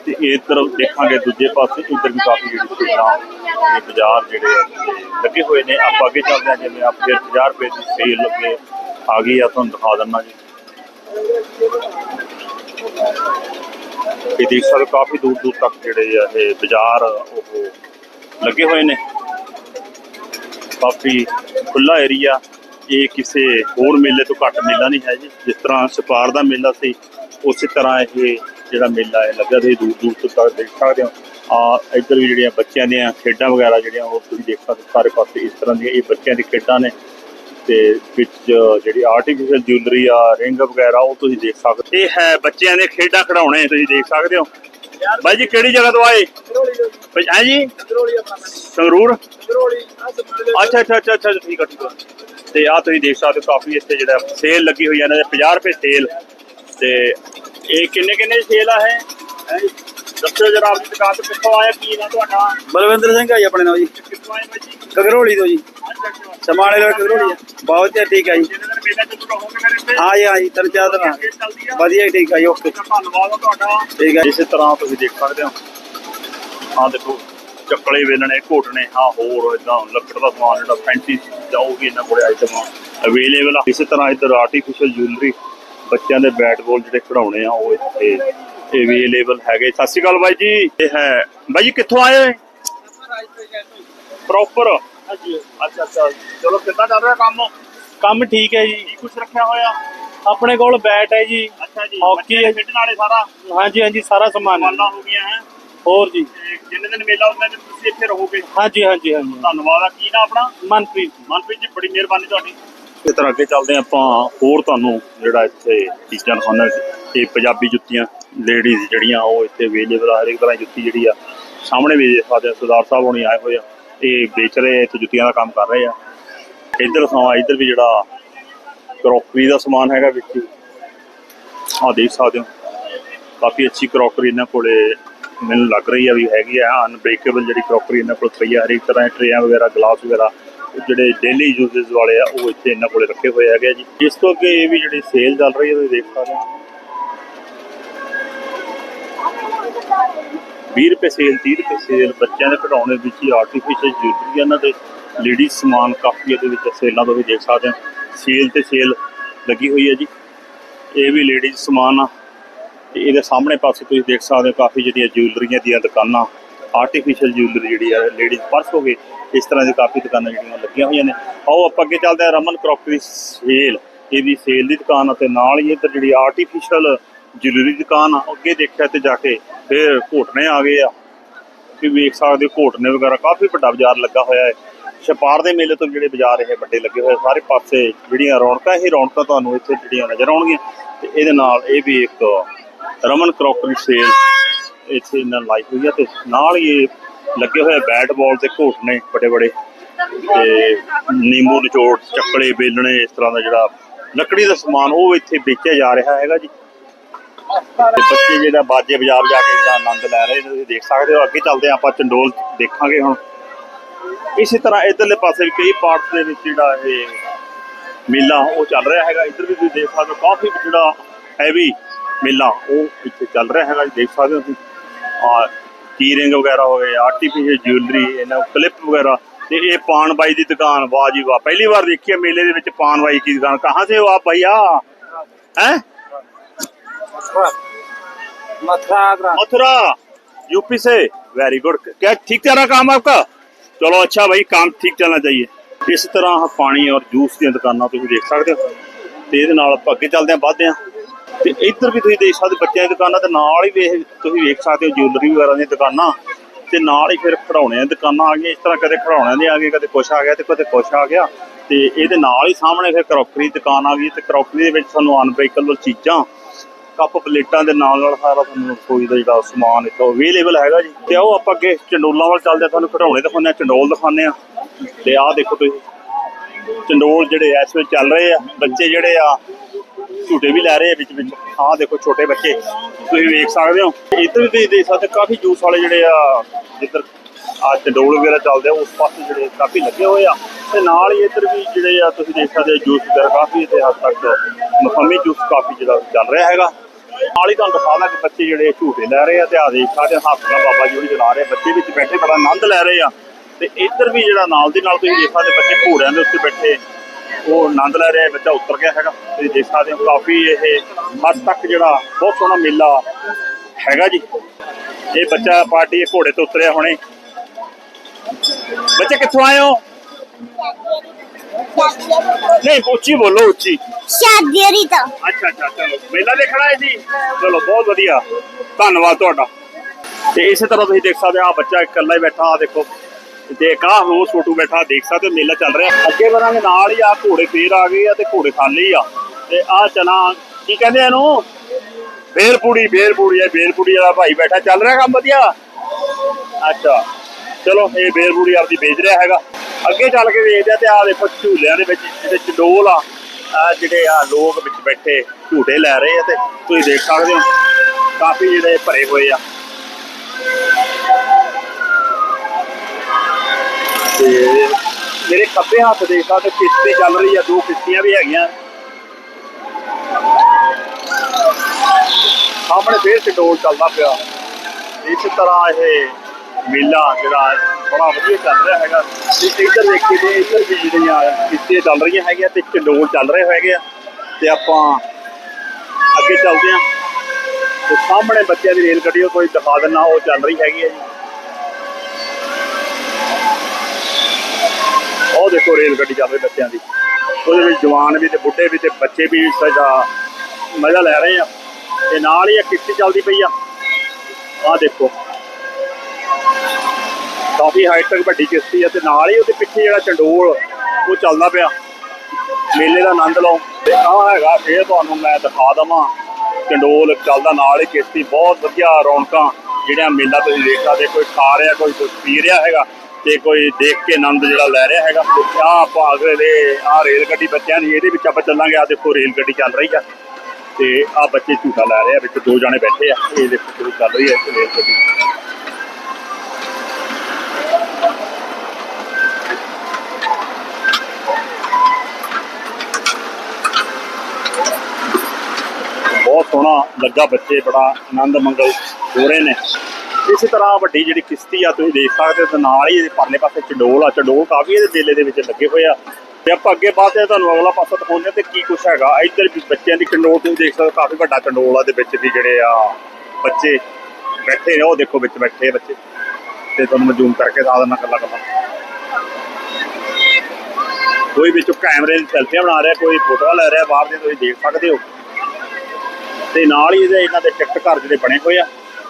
ਤੇ ਇਹ ਤਰਫ ਦੇਖਾਂਗੇ ਦੂਜੇ ਪਾਸੇ, ਇੱਧਰ ਵੀ ਕਾਫੀ ਜਿਹੜੀ ਸੇਲਾਂ ਇਹ ਬਾਜ਼ਾਰ ਜਿਹੜੇ ਆ ਲੱਗੇ ਹੋਏ ਨੇ। ਆਪਾਂ ਅੱਗੇ ਚੱਲਦੇ ਹਾਂ, ਜਿਵੇਂ ਆਪ ਫਿਰ 50 ਰੁਪਏ ਦੀ ਸੇਲ ਲੱਗੇ ਆ ਗਈ ਆ, ਤੁਹਾਨੂੰ ਦਿਖਾ ਦਿੰਦਾ ਜੀ। ਇਹ ਦੇਖ ਸਕਦੇ ਕਾਫੀ ਦੂਰ ਦੂਰ ਤੱਕ ਜਿਹੜੇ ਆ ਇਹ ਬਾਜ਼ਾਰ ਉਹ ਲੱਗੇ ਹੋਏ ਨੇ। ਕਾਫੀ ਖੁੱਲਾ ਏਰੀਆ ਇਹ ਕਿਸੇ ਹੋਰ ਮੇਲੇ ਤੋਂ ਘੱਟ ਮੇਲਾ ਨਹੀਂ ਹੈ ਜੀ। ਜਿਸ ਤਰ੍ਹਾਂ ਸਪਾਰ ਦਾ ਮੇਲਾ ਸੀ, ਉਸੇ ਤਰ੍ਹਾਂ ਇਹ ਜਿਹੜਾ ਮੇਲਾ ਹੈ ਲੱਗਾ ਤੇ ਦੂਰ ਦੂਰ ਤੱਕ ਦੇਖ ਸਕਦੇ ਹੋ। ਆ ਇੱਧਰ ਵੀ ਜਿਹੜੀਆਂ ਬੱਚਿਆਂ ਦੀਆਂ ਖੇਡਾਂ ਵਗੈਰਾ ਜਿਹੜੀਆਂ ਉਹ ਤੁਸੀਂ ਦੇਖ ਸਕਦੇ ਸਾਰੇ ਪਾਸੇ ਇਸ ਤਰ੍ਹਾਂ ਦੀਆਂ ਇਹ ਬੱਚਿਆਂ ਦੀ ਖੇਡਾਂ ਨੇ। ਤੇ ਵਿੱਚ ਜਿਹੜੀ ਆਰਟੀਫੀਸ਼ੀਅਲ ਜੁਐਲਰੀ ਆ ਰਿੰਗ ਵਗੈਰਾ ਉਹ ਤੁਸੀਂ ਦੇਖ ਸਕਦੇ। ਇਹ ਹੈ ਬੱਚਿਆਂ ਦੇ ਖੇਡਾਂ ਖਿਡੌਣੇ ਤੁਸੀਂ ਦੇਖ ਸਕਦੇ ਹੋ। ਬਾਈ ਜੀ ਕਿਹੜੀ ਜਗ੍ਹਾ ਤੋਂ ਆਏ? ਹੈ ਜੀ? ਸੰਗਰੂਰ? ਅੱਛਾ ਅੱਛਾ ਅੱਛਾ ਅੱਛਾ ਠੀਕ ਆ ਠੀਕ ਆ। ਤੇ ਆ ਤੁਸੀਂ ਦੇਖ ਸਕਦੇ ਹੋ ਕਾਫੀ ਇੱਥੇ ਜਿਹੜਾ ਸੇਲ ਲੱਗੀ ਹੋਈ ਹੈ ਇਹਨਾਂ ਦੇ 50 ਰੁਪਏ ਸੇਲ। ਤੇ ਇਹ ਕਿੰਨੇ ਕਿੰਨੇ ਸੇਲ ਆ ਹੈ ਦੱਸੋ ਜਰਾ ਆਪਣੀ ਦੁਕਾਨ ਤੋਂ ਕਿੱਥੋਂ ਆਇਆ ਕੀ ਨਾ ਤੁਹਾਡਾ? ਬਲਵਿੰਦਰ ਸਿੰਘ ਆ ਜੀ ਆਪਣੇ ਨਾਲ ਜੀ। ਕਿੱਥੋਂ ਆਏ ਬਾਈ ਜੀ ਗਗਰੋਲੀ ਤੋਂ ਜੀ। ਸਮਾਣੇ ਵਾਲੇ ਗਗਰੋਲੀ ਆ। ਬਹੁਤ ਹੀ ਠੀਕ ਆ ਜੀ। ਹਾਂ ਜੀ ਹਾਂ ਜੀ ਤਿੰਨ ਚਾਰ ਦਿਨ ਵਧੀਆ ਠੀਕ ਆ ਜੀ ਓਕੇ। ਧੰਨਵਾਦ ਆ ਤੁਹਾਡਾ। ਠੀਕ ਆ। ਇਸੇ ਤਰ੍ਹਾਂ ਤੁਸੀਂ ਦੇਖ ਸਕਦੇ ਹੋ। ਆਹ ਦੇਖੋ ਚੱਕਲੇ ਵੇਲਣੇ ਘੋਟਣੇ ਹਾਂ ਹੋਰ ਇਦਾਂ ਲੱਕੜ ਦਾ ਸਮਾਨ ਜਿਹੜਾ ਫੈਂਸੀ ਜਾਊਗੀ ਇਹਨਾਂ ਕੋਲੇ ਆਈਟਮਾਂ ਅਵੇਲੇਬਲ ਆ। ਇਸੇ ਤਰ੍ਹਾਂ ਇੱਧਰ ਆਰਟੀਫੀਸ਼ੀਅਲ ਜੁਐਲਰੀ ਬੱਚਿਆਂ ਦੇ ਬੈਟ ਬਾਲ ਜਿਹੜੇ ਖਿਡੌਣੇ ਆ ਉਹ ਇੱਥੇ ਅਵੇਲੇਬਲ ਹੈਗੇ। ਸਤਿ ਸ਼੍ਰੀ ਅਕਾਲ ਬਾਈ ਜੀ। ਇਹ ਹੈ। ਬਾਈ ਜੀ ਕਿੱਥੋਂ ਆਏ? ਪ੍ਰੋਪਰ ਅੱਛਾ ਅੱਛਾ। ਚਲੋ ਕਿੱਦਾਂ ਚੱਲ ਰਿਹਾ ਕੰਮ? ਕੰਮ ਠੀਕ ਹੈ ਜੀ। ਕੀ ਕੁਝ ਰੱਖਿਆ ਹੋਇਆ? ਆਪਣੇ ਕੋਲ ਬੈਟ ਹੈ ਜੀ। ਅੱਛਾ ਜੀ। ਹਾਕੀ ਬੱਚੇ ਹੈ। ਖੇਡਣ ਵਾਲੇ ਸਾਰਾ? ਹਾਂਜੀ ਹਾਂਜੀ ਸਾਰਾ ਸਮਾਨ ਹੈ। ਮਾਲਾਂ ਹੋ ਗਈਆਂ ਹੈ? ਹੋਰ ਜੀ। ਜਿੰਨੇ ਦਿਨ ਮੇਲਾ ਹੁੰਦਾ ਤੇ ਤੁਸੀਂ ਇੱਥੇ ਰਹੋਗੇ? ਹਾਂਜੀ ਹਾਂਜੀ ਹਾਂਜੀ। ਧੰਨਵਾਦ। ਆ ਕੀ ਨਾ ਆਪਣਾ? ਮਨਪ੍ਰੀਤ ਮਨਪ੍ਰੀਤ ਜੀ ਬੜੀ ਮਿਹਰਬਾਨੀ ਤੁਹਾਡੀ। ਇਸ ਤਰ੍ਹਾਂ ਅੱਗੇ ਚੱਲਦੇ ਹਾਂ ਆਪਾਂ। ਹੋਰ ਤੁਹਾਨੂੰ ਜਿਹੜਾ ਇੱਥੇ ਚੀਜ਼ਾਂ ਦਿਖਾਉਣਾ ਇਹ ਪੰਜਾਬੀ ਜੁੱਤੀਆਂ ਲੇਡੀਜ਼ ਜਿਹੜੀਆਂ ਉਹ ਇੱਥੇ ਅਵੇਲੇਬਲ ਆ ਹਰੇਕ ਤਰ੍ਹਾਂ ਦੀ ਜੁੱਤੀ ਜਿਹੜੀ ਆ ਸਾਹਮਣੇ ਵੀ ਦੇਖ ਸਕਦੇ ਆ ਸਰਦਾਰ ਸਾਹਿਬ ਹੋਣੀ ਆਏ ਹੋਏ ਆ ਇਹ ਵੇਚ ਰਹੇ ਆ, ਇੱਥੇ ਜੁੱਤੀਆਂ ਦਾ ਕੰਮ ਕਰ ਰਹੇ ਆ। ਇੱਧਰ ਸਮਾਂ ਇੱਧਰ ਵੀ ਜਿਹੜਾ ਕਰੋਕਰੀ ਦਾ ਸਮਾਨ ਹੈਗਾ ਵਿੱਚ ਆ ਦੇਖ ਸਕਦੇ ਹੋ ਕਾਫੀ ਅੱਛੀ ਕਰੋਕਰੀ ਇਹਨਾਂ ਕੋਲੇ ਮੈਨੂੰ ਲੱਗ ਰਹੀ ਆ ਵੀ ਹੈਗੀ ਆ ਅਨਬ੍ਰੇਕੇਬਲ ਜਿਹੜੀ ਕਰੋਕਰੀ ਇਹਨਾਂ ਕੋਲ ਪਈ ਆ ਹਰੇਕ ਤਰ੍ਹਾਂ ਟਰੇਆਂ ਵਗੈਰਾ ਗਲਾਸ ਵਗੈਰਾ ਜਿਹੜੇ ਡੇਲੀ ਯੂਜ਼ਸ ਵਾਲੇ ਆ ਉਹ ਇੱਥੇ ਇਹਨਾਂ ਕੋਲੇ ਰੱਖੇ ਹੋਏ ਹੈਗੇ ਆ ਜੀ। ਇਸ ਤੋਂ ਅੱਗੇ ਇਹ ਵੀ ਜਿਹੜੀ ਸੇਲ ਚੱਲ ਰਹੀ ਹੈ ਤੁਸੀਂ ਦੇਖ ਸਕਦੇ ਹੋ। 20 ਰੁਪਏ ਸੇਲ 30 ਰੁਪਏ ਸੇਲ ਬੱਚਿਆਂ ਦੇ ਖਿਡੌਣੇ ਵਿੱਚ ਹੀ ਆਰਟੀਫੀਸ਼ੀਅਲ ਜੁਐਲਰੀ ਇਹਨਾਂ ਦੇ ਲੇਡੀਜ਼ ਸਮਾਨ ਕਾਫੀ ਇਹਦੇ ਵਿੱਚ ਸੇਲਾਂ ਤੋਂ ਵੀ ਦੇਖ ਸਕਦੇ ਹੋ। ਸੇਲ ਤੇ ਸੇਲ ਲੱਗੀ ਹੋਈ ਹੈ ਜੀ। ਇਹ ਵੀ ਲੇਡੀਜ਼ ਸਮਾਨ ਆ। ਤੇ ਇਹਦੇ ਸਾਹਮਣੇ ਪਾਸੇ ਤੁਸੀਂ ਦੇਖ ਸਕਦੇ ਹੋ ਕਾਫੀ ਜਿਹੜੀਆਂ ਜੁਐਲਰੀਆਂ ਦੀਆਂ ਦੁਕਾਨਾਂ। ਆਰਟੀਫੀਸ਼ੀਅਲ ਜੁਐਲਰੀ ਜਿਹੜੀ ਆ ਲੇਡੀਜ਼ ਪਰਸ ਹੋ ਗਏ। ਇਸ ਤਰ੍ਹਾਂ ਦੀ ਕਾਫੀ ਦੁਕਾਨਾਂ ਜਿਹੜੀਆਂ ਲੱਗੀਆਂ ਹੋਈਆਂ ਨੇ। ਆਓ ਆਪਾਂ ਅੱਗੇ ਚੱਲਦੇ ਹਾਂ ਰਮਨ ਕਰੋਕਰੀ ਸੇਲ ਇਹ ਵੀ ਸੇਲ ਦੀ ਦੁਕਾਨ ਆ ਤੇ ਨਾਲ ਹੀ ਇੱਧਰ ਜਿਹੜੀ ਆਰਟੀਫੀਸ਼ੀਅਲ ਜੁਐਲਰੀ ਦੁਕਾਨ ਆ, ਅੱਗੇ ਦੇਖਿਆ ਤੇ ਜਾ ਕੇ ਫਿਰ ਘੋਟਣੇ ਆ ਗਏ ਆ। ਤੁਸੀਂ ਵੇਖ ਸਕਦੇ ਹੋ, ਘੋਟਣੇ ਵਗੈਰਾ ਕਾਫੀ ਵੱਡਾ ਬਾਜ਼ਾਰ ਲੱਗਾ ਹੋਇਆ ਹੈ। ਛਪਾਰ ਦੇ ਮੇਲੇ ਤੋਂ ਜਿਹੜੇ ਬਾਜ਼ਾਰ ਇਹ ਵੱਡੇ ਲੱਗੇ ਹੋਏ ਸਾਰੇ ਪਾਸੇ ਜਿਹੜੀਆਂ ਰੌਣਕਾਂ, ਇਹ ਰੌਣਕਾਂ ਤੁਹਾਨੂੰ ਇੱਥੇ ਜਿਹੜੀਆਂ ਨਜ਼ਰ ਆਉਣਗੀਆਂ। ਤੇ ਇਹਦੇ ਨਾਲ ਇਹ ਵੀ ਇੱਕ ਰਮਨ ਕਰੋਕਰੀ ਸੇਲ ਇੱਥੇ ਇਹਨਾਂ ਲਾਈ ਹੋਈ ਆ ਤੇ ਨਾਲ ਹੀ ਇਹ ਲੱਗੇ ਹੋਏ ਬੈਟ ਬਾਲ ਤੇ ਘੋਟਣੇ ਵੱਡੇ ਵੱਡੇ। ਤੇ ਨਿੰਬੂ, ਨਿਚੋੜ ਚੱਪਲੇ ਬੇਲਣੇ ਇਸ ਤਰ੍ਹਾਂ ਦਾ ਜਿਹੜਾ ਲੱਕੜੀ ਦਾ ਸਮਾਨ, ਉਹ ਇੱਥੇ ਵੇਚਿਆ ਜਾ ਰਿਹਾ ਹੈਗਾ ਜੀ। ਬੱਚੇ ਜਿਹੜਾ ਬਾਜੇ ਬਾਜ਼ਾਰ ਜਾ ਕੇ ਜਿਹੜਾ ਆਨੰਦ ਲੈ ਰਹੇ ਤੁਸੀਂ ਦੇਖ ਸਕਦੇ ਹੋ, ਅੱਗੇ ਚੱਲਦੇ ਹਾਂ, ਆਪਾਂ ਚੰਡੋਲ ਦੇਖਾਂਗੇ ਹੁਣ। ਇਸੇ ਤਰ੍ਹਾਂ ਇਧਰਲੇ ਪਾਸੇ ਵੀ ਕਈ ਪਾਰਟਸ ਦੇ ਵਿੱਚ ਜਿਹੜਾ ਇਹ ਮੇਲਾ ਉਹ ਚੱਲ ਰਿਹਾ ਹੈਗਾ। ਇੱਧਰ ਵੀ ਤੁਸੀਂ ਦੇਖ ਸਕਦੇ ਹੋ, ਕਾਫੀ ਜਿਹੜਾ ਹੈਵੀ ਮੇਲਾ ਉਹ ਇੱਥੇ ਚੱਲ ਰਿਹਾ ਹੈਗਾ। ਦੇਖ ਸਕਦੇ ਹੋ ਤੁਸੀਂ, ਆ ਕੀਰਿੰਗ ਵਗੈਰਾ ਹੋ ਗਏ ਆਰਟੀਫੀਸ਼ੀਅਲ ਜਿਊਲਰੀ ਇਹਨਾਂ ਕਲਿੱਪ ਵਗੈਰਾ। ਤੇ ਇਹ ਪਾਨ ਬਾਈ ਦੀ ਦੁਕਾਨ, ਵਾਹ ਜੀ ਵਾਹ। ਪਹਿਲੀ ਵਾਰ ਦੇਖੀ ਹੈ ਮੇਲੇ ਦੇ ਵਿੱਚ ਪਾਨ ਬਾਈ ਦੀ ਦੁਕਾਨ। ਕਹਾਂ ਸੇ ਹੋ ਆਪ भैया हैं ਮਥਰਾ मथुरा यूपी से वेरी गुड क्या ठीक चल रहा काम आपका चलो अच्छा भाई काम ठीक चलना चाहिए ਇਸ ਤਰ੍ਹਾਂ ਪਾਣੀ ਔਰ ਜੂਸ ਦੀਆਂ ਦੁਕਾਨਾਂ ਤੁਸੀਂ ਦੇਖ ਸਕਦੇ ਹੋ ਤੇ ਇਹਦੇ ਨਾਲ ਆਪਾਂ ਅੱਗੇ ਚੱਲਦੇ ਹਾਂ ਵੱਧਦੇ ਹਾਂ ਤੇ ਇੱਧਰ ਵੀ ਤੁਸੀਂ ਦੇਖ ਸਕਦੇ ਹੋ ਬੱਚਿਆਂ ਦੀ ਦੁਕਾਨਾਂ ਤੇ ਨਾਲ ਹੀ ਵੇਖ ਤੁਸੀਂ ਵੇਖ ਸਕਦੇ ਹੋ ਜਿਊਲਰੀ ਵਗੈਰਾ ਦੀਆਂ ਦੁਕਾਨਾਂ ਤੇ ਨਾਲ ਹੀ ਫਿਰ ਖਿਡੌਣਿਆਂ ਦੀਆਂ ਦੁਕਾਨਾਂ ਆ ਗਈਆਂ ਇਸ ਤਰ੍ਹਾਂ ਕਦੇ ਖਿਡੌਣਿਆਂ ਦੇ ਆ ਗਏ ਕਦੇ ਕੁਛ ਆ ਗਿਆ ਤੇ ਕਦੇ ਕੁਛ ਆ ਗਿਆ ਤੇ ਇਹਦੇ ਨਾਲ ਹੀ ਸਾਹਮਣੇ ਫਿਰ ਕਰੋਕਰੀ ਦੁਕਾਨ ਆ ਗਈ ਤੇ ਕਰੋਕਰੀ ਦੇ ਵਿੱਚ ਤੁਹਾਨੂੰ ਅਨਬ੍ਰੇਕੇਬਲ ਚੀਜ਼ਾਂ ਕੱਪ ਪਲੇਟਾਂ ਦੇ ਨਾਲ ਨਾਲ ਸਾਰਾ ਤੁਹਾਨੂੰ ਰਸੋਈ ਦਾ ਜਿਹੜਾ ਸਮਾਨ ਇੱਥੋਂ ਅਵੇਲੇਬਲ ਹੈਗਾ ਜੀ। ਤੇ ਆਓ ਆਪਾਂ ਅੱਗੇ ਚੰਡੋਲਾਂ ਵੱਲ ਚੱਲਦੇ ਹਾਂ ਤੁਹਾਨੂੰ ਖਿਡੌਣੇ ਦਿਖਾਉਂਦੇ ਆ, ਚੰਡੋਲ ਦਿਖਾਉਂਦੇ ਆ। ਤੇ ਆਹ ਦੇਖੋ ਤੁਸੀਂ, ਚੰਡੋਲ ਜਿਹੜੇ ਇਸ ਵਿੱਚ ਚੱਲ ਰਹੇ ਆ। ਬੱਚੇ ਜਿਹੜੇ ਆ, ਝੂਟੇ ਵੀ ਲੈ ਰਹੇ ਆ ਵਿੱਚ ਵਿੱਚ। ਆਹ ਦੇਖੋ ਛੋਟੇ ਬੱਚੇ, ਤੁਸੀਂ ਵੇਖ ਸਕਦੇ ਹੋ। ਇੱਧਰ ਵੀ ਤੁਸੀਂ ਦੇਖ ਸਕਦੇ ਹੋ, ਕਾਫੀ ਜੂਸ ਵਾਲੇ ਜਿਹੜੇ ਆ, ਜਿੱਧਰ ਆ ਚੰਡੋਲ ਵਗੈਰਾ ਚੱਲਦੇ ਆ, ਉਸ ਪਾਸੇ ਜਿਹੜੇ ਕਾਫੀ ਲੱਗੇ ਹੋਏ ਆ। ਤੇ ਨਾਲ ਹੀ ਇੱਧਰ ਵੀ ਜਿਹੜੇ ਆ, ਤੁਸੀਂ ਦੇਖ ਸਕਦੇ ਹੋ, ਜੂਸ ਵਗੈਰਾ ਕਾਫੀ ਇੱਥੇ ਹੱਦ ਤੱਕ ਮੌਸਮੀ ਜੂਸ ਕਾਫੀ ਜਿਹੜਾ ਚੱਲ ਰਿਹਾ ਹੈਗਾ। ਨਾਲ ਹੀ ਤੁਹਾਨੂੰ ਦਿਖਾ ਕਿ ਬੱਚੇ ਜਿਹੜੇ ਝੂਟੇ ਲੈ ਰਹੇ ਆ ਤੇ ਆ ਦੇਖ ਸਕਦੇ ਹੱਥ ਨਾਲ ਬਾਬਾ ਜੀ ਉਹ ਚਲਾ ਰਹੇ ਬੱਚੇ ਵਿੱਚ ਬੈਠੇ, ਬੜਾ ਆਨੰਦ ਲੈ ਰਹੇ ਆ। ਤੇ ਇੱਧਰ ਵੀ ਜਿਹੜਾ ਨਾਲ ਦੀ ਨਾਲ ਤੁਸੀਂ ਦੇਖ ਸਕਦੇ ਬੱਚੇ ਘੋੜਿਆਂ ਦੇ ਉੱਤੇ ਬੈਠੇ। ਉਹ ਆਨੰਦ ਲੈ ਰਿਹਾ, ਬੱਚਾ ਉਤਰ ਗਿਆ ਹੈਗਾ। ਤੁਸੀਂ ਦੇਖ ਸਕਦੇ ਹੋ, ਕਾਫੀ ਇਹ ਹੱਦ ਤੱਕ ਜਿਹੜਾ ਬਹੁਤ ਸੋਹਣਾ ਮੇਲਾ ਹੈਗਾ ਜੀ। ਇਹ ਬੱਚਾ ਪਾਰਟੀ ਇਹ ਘੋੜੇ ਤੋਂ ਉਤਰਿਆ ਹੁਣੇ। ਬੱਚੇ ਕਿੱਥੋਂ ਆਏ ਹੋ? ਨਹੀਂ ਉੱਚੀ ਬੋਲੋ ਉੱਚੀ। ਸ਼ਾਦੀਰੀ ਤਾਂ। ਅੱਛਾ ਅੱਛਾ ਚਲੋ ਮੇਲਾ ਦੇਖਣਾ ਹੈ ਜੀ ਚਲੋ ਬਹੁਤ ਵਧੀਆ। ਧੰਨਵਾਦ ਤੁਹਾਡਾ। ਤੇ ਇਸੇ ਤਰ੍ਹਾਂ ਤੁਸੀਂ ਦੇਖ ਸਕਦੇ ਆ ਬੱਚਾ ਇਕੱਲਾ ਹੀ ਬੈਠਾ ਆ ਦੇਖੋ। ਤੇ ਆਹ ਹੋਰ ਛੋਟੂ ਬੈਠਾ ਦੇਖ ਸਕਦੇ ਮੇਲਾ ਚੱਲ ਰਿਹਾ। ਅੱਗੇ ਵਧਾਂਗੇ ਨਾਲ ਹੀ ਆ ਘੋੜੇ ਫੇਰ ਆ ਗਏ ਆ ਤੇ ਘੋੜੇ ਖਾਲੀ ਆ। ਤੇ ਆ ਚਨਾ ਕੀ ਕਹਿੰਦੇ ਆ ਇਹਨੂੰ? ਬੇਲਪੂੜੀ ਬੇਲਪੂੜੀ ਹੈ ਬੇਲਪੂੜੀ ਵਾਲਾ ਭਾਈ ਬੈਠਾ। ਚੱਲ ਰਿਹਾ ਕੰਮ ਵਧੀਆ? ਅੱਛਾ। ਚਲੋ ਇਹ ਬੇਲਪੂੜੀ ਆਪਦੀ ਵੇਚ ਰਿਹਾ ਹੈਗਾ। ਅੱਗੇ ਚੱਲ ਕੇ ਵੇਖਦੇ ਆ ਤੇ ਆ ਦੇਖੋ ਝੂਲਿਆਂ ਦੇ ਵਿੱਚ, ਜਿਹੜੇ ਚਡੋਲ ਆ ਜਿਹੜੇ ਆ ਲੋਕ ਵਿੱਚ ਬੈਠੇ ਝੂਟੇ ਲੈ ਰਹੇ ਆ ਤੇ ਤੁਸੀਂ ਦੇਖ ਸਕਦੇ ਹੋ, ਕਾਫੀ ਜਿਹੜੇ ਭਰੇ ਹੋਏ ਆ। ਤੇ ਮੇਰੇ ਖੱਬੇ ਹੱਥ ਦੇ ਸਕਦੇ ਕਿਸ਼ਤੀ ਚੱਲ ਰਹੀ ਆ, ਦੋ ਕਿਸ਼ਤੀਆਂ ਵੀ ਹੈਗੀਆਂ। ਸਾਹਮਣੇ ਫੇਰ ਚਡੋਲ ਚੱਲਦਾ ਪਿਆ। ਇਸ ਤਰ੍ਹਾਂ ਇਹ ਮੇਲਾ ਜਿਹੜਾ ਬੜਾ ਵਧੀਆ ਚੱਲ ਰਿਹਾ ਹੈਗਾ। ਤੇ ਇੱਧਰ ਦੇਖੀ ਤੇ ਇੱਧਰ ਵੀ ਜਿਹੜੀਆਂ ਕਿਸ਼ਤੀਆਂ ਚੱਲ ਰਹੀਆਂ ਹੈਗੀਆਂ ਤੇ ਚਡੋਲ ਚੱਲ ਰਹੇ ਹੈਗੇ ਆ। ਤੇ ਆਪਾਂ ਅੱਗੇ ਚੱਲਦੇ ਆ ਤੇ ਸਾਹਮਣੇ ਬੱਚਿਆਂ ਦੀ ਰੇਲ ਗੱਡੀ ਉਹ ਕੋਈ ਦਿਖਾ ਦਿੰਨਾ ਉਹ ਚੱਲ ਰਹੀ ਹੈਗੀ ਹੈ ਜੀ। ਉਹ ਦੇਖੋ ਰੇਲ ਗੱਡੀ ਚੱਲ ਰਹੀ ਬੱਚਿਆਂ ਦੀ। ਉਹਦੇ ਵਿੱਚ ਜਵਾਨ ਵੀ ਤੇ ਬੁੱਢੇ ਵੀ ਤੇ ਬੱਚੇ ਵੀ ਸਜ਼ਾ ਮਜ਼ਾ ਲੈ ਰਹੇ ਆ। ਤੇ ਨਾਲ ਹੀ ਇੱਕ ਕਿਸ਼ਤੀ ਚੱਲਦੀ ਪਈ ਆ। ਆਹ ਦੇਖੋ। ਕਾਫੀ ਹਾਈਟ ਤੱਕ ਵੱਡੀ ਕਿਸ਼ਤੀ ਆ ਤੇ ਨਾਲ ਹੀ ਉਹਦੇ ਪਿੱਛੇ ਜਿਹੜਾ ਚੰਡੋਲ, ਉਹ ਚੱਲਦਾ ਪਿਆ। ਮੇਲੇ ਦਾ ਆਨੰਦ ਲਓ। ਤੇ ਆਹ ਹੈਗਾ ਫੇਰ ਤੁਹਾਨੂੰ ਮੈਂ ਦਿਖਾ ਦਵਾਂ। ਚੰਡੋਲ ਚੱਲਦਾ, ਨਾਲ ਹੀ ਕਿਸ਼ਤੀ, ਬਹੁਤ ਵਧੀਆ ਰੌਣਕਾਂ ਜਿਹੜੀਆਂ ਮੇਲਾ ਤੁਸੀਂ ਦੇਖ ਸਕਦੇ ਕੋਈ ਖਾ ਰਿਹਾ, ਕੋਈ ਕੁਝ ਪੀ ਰਿਹਾ ਹੈਗਾ ਤੇ ਕੋਈ ਦੇਖ ਕੇ ਆਨੰਦ ਜਿਹੜਾ ਲੈ ਰਿਹਾ ਹੈਗਾ। ਤੇ ਆਹ ਆਪਾਂ ਦੇ, ਆਹ ਰੇਲ ਗੱਡੀ ਬੱਚਿਆਂ ਦੀ, ਇਹਦੇ ਵਿੱਚ ਆਪਾਂ ਚੱਲਾਂਗੇ। ਆ ਦੇਖੋ, ਰੇਲ ਗੱਡੀ ਚੱਲ ਰਹੀ ਆ। ਤੇ ਆ ਬੱਚੇ ਝੂਟਾ ਲੈ ਰਹੇ ਆ, ਵਿੱਚ ਦੋ ਜਾਣੇ ਬੈਠੇ ਆ। ਇਹ ਦੇਖੋ, ਕਿਵੇਂ ਚੱਲ ਰਹੀ ਹੈ ਰੇਲ ਗੱਡੀ। ਬਹੁਤ ਸੋਹਣਾ ਲੱਗਾ ਬੱਚੇ, ਬੜਾ ਆਨੰਦ ਮੰਗਲ ਹੋ ਰਹੇ ਨੇ। ਇਸੇ ਤਰ੍ਹਾਂ ਵੱਡੀ ਜਿਹੜੀ ਕਿਸ਼ਤੀ ਆ, ਤੁਸੀਂ ਦੇਖ ਸਕਦੇ ਹੋ, ਤੇ ਨਾਲ ਹੀ ਇਹਦੇ ਪਰਲੇ ਪਾਸੇ ਚੰਡੋਲ ਆ। ਚੰਡੋਲ ਕਾਫੀ ਇਹਦੇ ਮੇਲੇ ਦੇ ਵਿੱਚ ਲੱਗੇ ਹੋਏ ਆ। ਤੇ ਆਪਾਂ ਅੱਗੇ ਪਾਸੇ ਤੁਹਾਨੂੰ ਅਗਲਾ ਪਾਸਾ ਦਿਖਾਉਂਦੇ ਤੇ ਕੀ ਕੁਛ ਹੈਗਾ। ਇੱਧਰ ਵੀ ਬੱਚਿਆਂ ਦੀ ਚੰਡੋਲ ਤੁਸੀਂ ਦੇਖ ਸਕਦੇ ਹੋ, ਕਾਫੀ ਵੱਡਾ ਚੰਡੋਲ ਆ ਦੇ ਵਿੱਚ ਵੀ ਜਿਹੜੇ ਆ ਬੱਚੇ ਬੈਠੇ ਨੇ। ਉਹ ਦੇਖੋ ਵਿੱਚ ਬੈਠੇ ਆ ਬੱਚੇ। ਤੇ ਤੁਹਾਨੂੰ ਮੈਂ ਜ਼ੂਮ ਕਰਕੇ ਦਿਖਾ ਦਿੰਦਾ ਕੱਲਾ ਕੱਲਾ। ਕੋਈ ਵਿੱਚੋਂ ਕੈਮਰੇ ਦੀ ਸੈਲਫੀਆਂ ਬਣਾ ਰਿਹਾ, ਕੋਈ ਫੋਟੋਆਂ ਲੈ ਰਿਹਾ, ਬਾਹਰ ਦੇ ਤੁਸੀਂ ਦੇਖ ਸਕਦੇ ਹੋ। ਤੇ ਨਾਲ ਹੀ ਇਹਦੇ ਇਹਨਾਂ ਦੇ ਟਿਕਟ ਘਰ ਜਿਹੜੇ ਬਣੇ ਹੋਏ ਆ,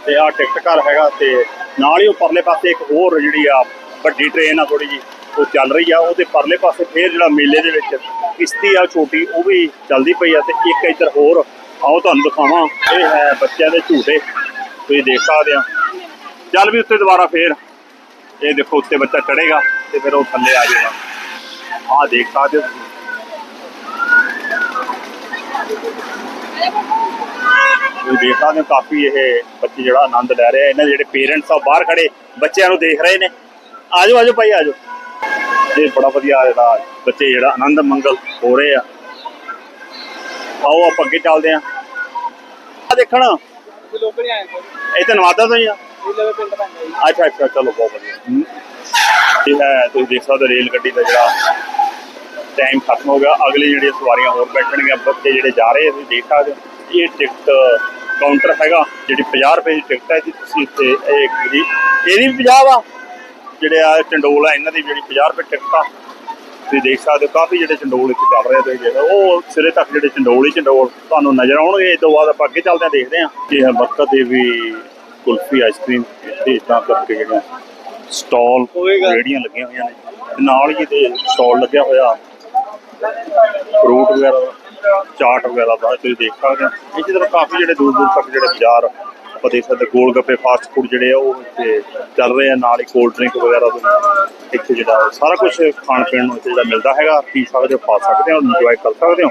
ਤੇ ਆਹ ਟਿਕਟ ਘਰ ਹੈਗਾ ਤੇ ਨਾਲ ਹੀ ਉਹ ਪਰਲੇ ਪਾਸੇ ਇੱਕ ਹੋਰ ਜਿਹੜੀ ਆ ਵੱਡੀ ਟ੍ਰੇਨ ਆ ਥੋੜੀ ਜੀ ਉਹ ਚੱਲ ਰਹੀ ਆ। ਉਹਦੇ ਪਰਲੇ ਪਾਸੇ ਫੇਰ ਜਿਹੜਾ ਮੇਲੇ ਦੇ ਵਿੱਚ ਕਿਸ਼ਤੀ ਆ ਛੋਟੀ, ਉਹ ਵੀ ਚੱਲਦੀ ਪਈ ਆ ਤੇ ਇੱਕ ਇੱਧਰ ਹੋਰ ਆਓ ਤੁਹਾਨੂੰ ਦਿਖਾਵਾਂ, ਇਹ ਹੈ ਬੱਚਿਆਂ ਦੇ ਝੂਟੇ, ਤੁਸੀਂ ਦੇਖ ਸਕਦੇ ਆ। ਚੱਲ ਵੀ ਉੱਤੇ ਦੁਬਾਰਾ ਫੇਰ, ਇਹ ਦੇਖੋ ਉੱਤੇ ਬੱਚਾ ਚੜੇਗਾ ਤੇ ਫਿਰ ਉਹ ਥੱਲੇ ਆ ਜਾਏਗਾ। ਆਹ ਦੇਖ ਸਕਦੇ ਹੋ ਤੁਸੀਂ ਦੇਖ ਸਕਦੇ ਹੋ ਕਾਫੀ ਇਹ ਬੱਚੇ ਜਿਹੜਾ ਆਨੰਦ ਲੈ ਰਹੇ ਆ। ਇਹਨਾਂ ਦੇ ਜਿਹੜੇ ਪੇਰੈਂਟਸ ਆ ਬਾਹਰ ਖੜੇ ਬੱਚਿਆਂ ਨੂੰ ਦੇਖ ਰਹੇ ਨੇ। ਆਜੋ ਆਜੋ ਭਾਈ ਆਜੋ। ਇਹ ਬੜਾ ਵਧੀਆ ਜਿਹੜਾ ਬੱਚੇ ਜਿਹੜਾ ਆਨੰਦ ਮੰਗਲ ਹੋ ਰਹੇ ਆ। ਆਓ ਆਪਾਂ ਅੱਗੇ ਚੱਲਦੇ ਆ। ਆ ਦੇਖਣ। ਆਏ ਇਹ ਤਾਂ ਨਵਾਦਾ ਤੋਂ ਹੀ ਆ। ਅੱਛਾ ਅੱਛਾ ਚਲੋ ਬਹੁਤ ਵਧੀਆ। ਇਹ ਹੈ ਤੁਸੀਂ ਦੇਖ ਸਕਦੇ ਰੇਲ ਗੱਡੀ ਦਾ ਜਿਹੜਾ ਟਾਈਮ ਖਤਮ ਹੋ ਗਿਆ। ਅਗਲੀ ਜਿਹੜੀਆਂ ਸਵਾਰੀਆਂ ਹੋਰ ਬੈਠਣਗੀਆਂ ਬੱਚੇ ਜਿਹੜੇ ਜਾ ਰਹੇ ਆ, ਤੁਸੀਂ ਦੇਖ ਸਕਦੇ ਹੋ। ਇਹ ਟਿਕਟ ਕਾਊਂਟਰ ਹੈਗਾ ਜਿਹੜੀ 50 ਰੁਪਏ ਦੀ ਟਿਕਟ ਹੈ ਜੀ ਤੁਸੀਂ ਇੱਥੇ ਇਹ ਜਿਹੜੀ ਇਹ ਵੀ 50 ਆ ਜਿਹੜੇ ਆ ਚੰਡੋਲ ਆ ਇਹਨਾਂ ਦੀ ਜਿਹੜੀ 50 ਰੁਪਏ ਟਿਕਟ ਆ। ਤੁਸੀਂ ਦੇਖ ਸਕਦੇ ਹੋ ਕਾਫੀ ਜਿਹੜੇ ਚੰਡੋਲ ਇੱਥੇ ਚੱਲ ਰਹੇ ਆ ਤੁਸੀਂ ਦੇਖੋ ਉਹ ਸਿਰੇ ਤੱਕ ਜਿਹੜੇ ਚੰਡੋਲ ਹੀ ਚੰਡੋਲ ਤੁਹਾਨੂੰ ਨਜ਼ਰ ਆਉਣਗੇ। ਇਸ ਤੋਂ ਬਾਅਦ ਆਪਾਂ ਅੱਗੇ ਚੱਲਦੇ ਹਾਂ ਦੇਖਦੇ ਹਾਂ ਇਹ ਹੈ ਬਰਕਤ ਦੇਵੀ ਕੁਲਫੀ ਆਈਸਕ੍ਰੀਮ ਇੱਥੇ ਇਦਾਂ ਕਰਕੇ ਜਿਹੜੀਆਂ ਸਟਾਲ। ਰੇੜੀਆਂ ਲੱਗੀਆਂ ਹੋਈਆਂ ਨੇ। ਨਾਲ ਹੀ ਤੇ ਸਟਾਲ ਲੱਗਿਆ ਹੋਇਆ। ਫਰੂਟ ਵਗੈਰਾ ਦਾ, ਚਾਟ ਵਗੈਰਾ ਦਾ ਤੁਸੀਂ ਦੇਖ ਸਕਦੇ ਹੋ। ਇਸੇ ਤਰ੍ਹਾਂ ਕਾਫੀ ਜਿਹੜੇ ਦੂਰ ਦੂਰ ਤੱਕ ਜਿਹੜੇ ਬਾਜ਼ਾਰ ਆਪਾਂ ਦੇਖ ਸਕਦੇ ਗੋਲ ਗੱਪੇ ਫਾਸਟ ਫੂਡ ਜਿਹੜੇ ਆ ਉਹ ਇੱਥੇ ਚੱਲ ਰਹੇ ਆ। ਨਾਲ ਹੀ ਕੋਲਡ ਡਰਿੰਕ ਵਗੈਰਾ ਇੱਥੇ ਜਿਹੜਾ ਸਾਰਾ ਕੁਝ ਖਾਣ ਪੀਣ ਨੂੰ ਇੱਥੇ ਜਿਹੜਾ ਮਿਲਦਾ ਹੈਗਾ। ਪੀ ਸਕਦੇ ਹੋ ਖਾ ਸਕਦੇ ਹੋ ਇੰਜੋਏ ਕਰ ਸਕਦੇ ਹੋ।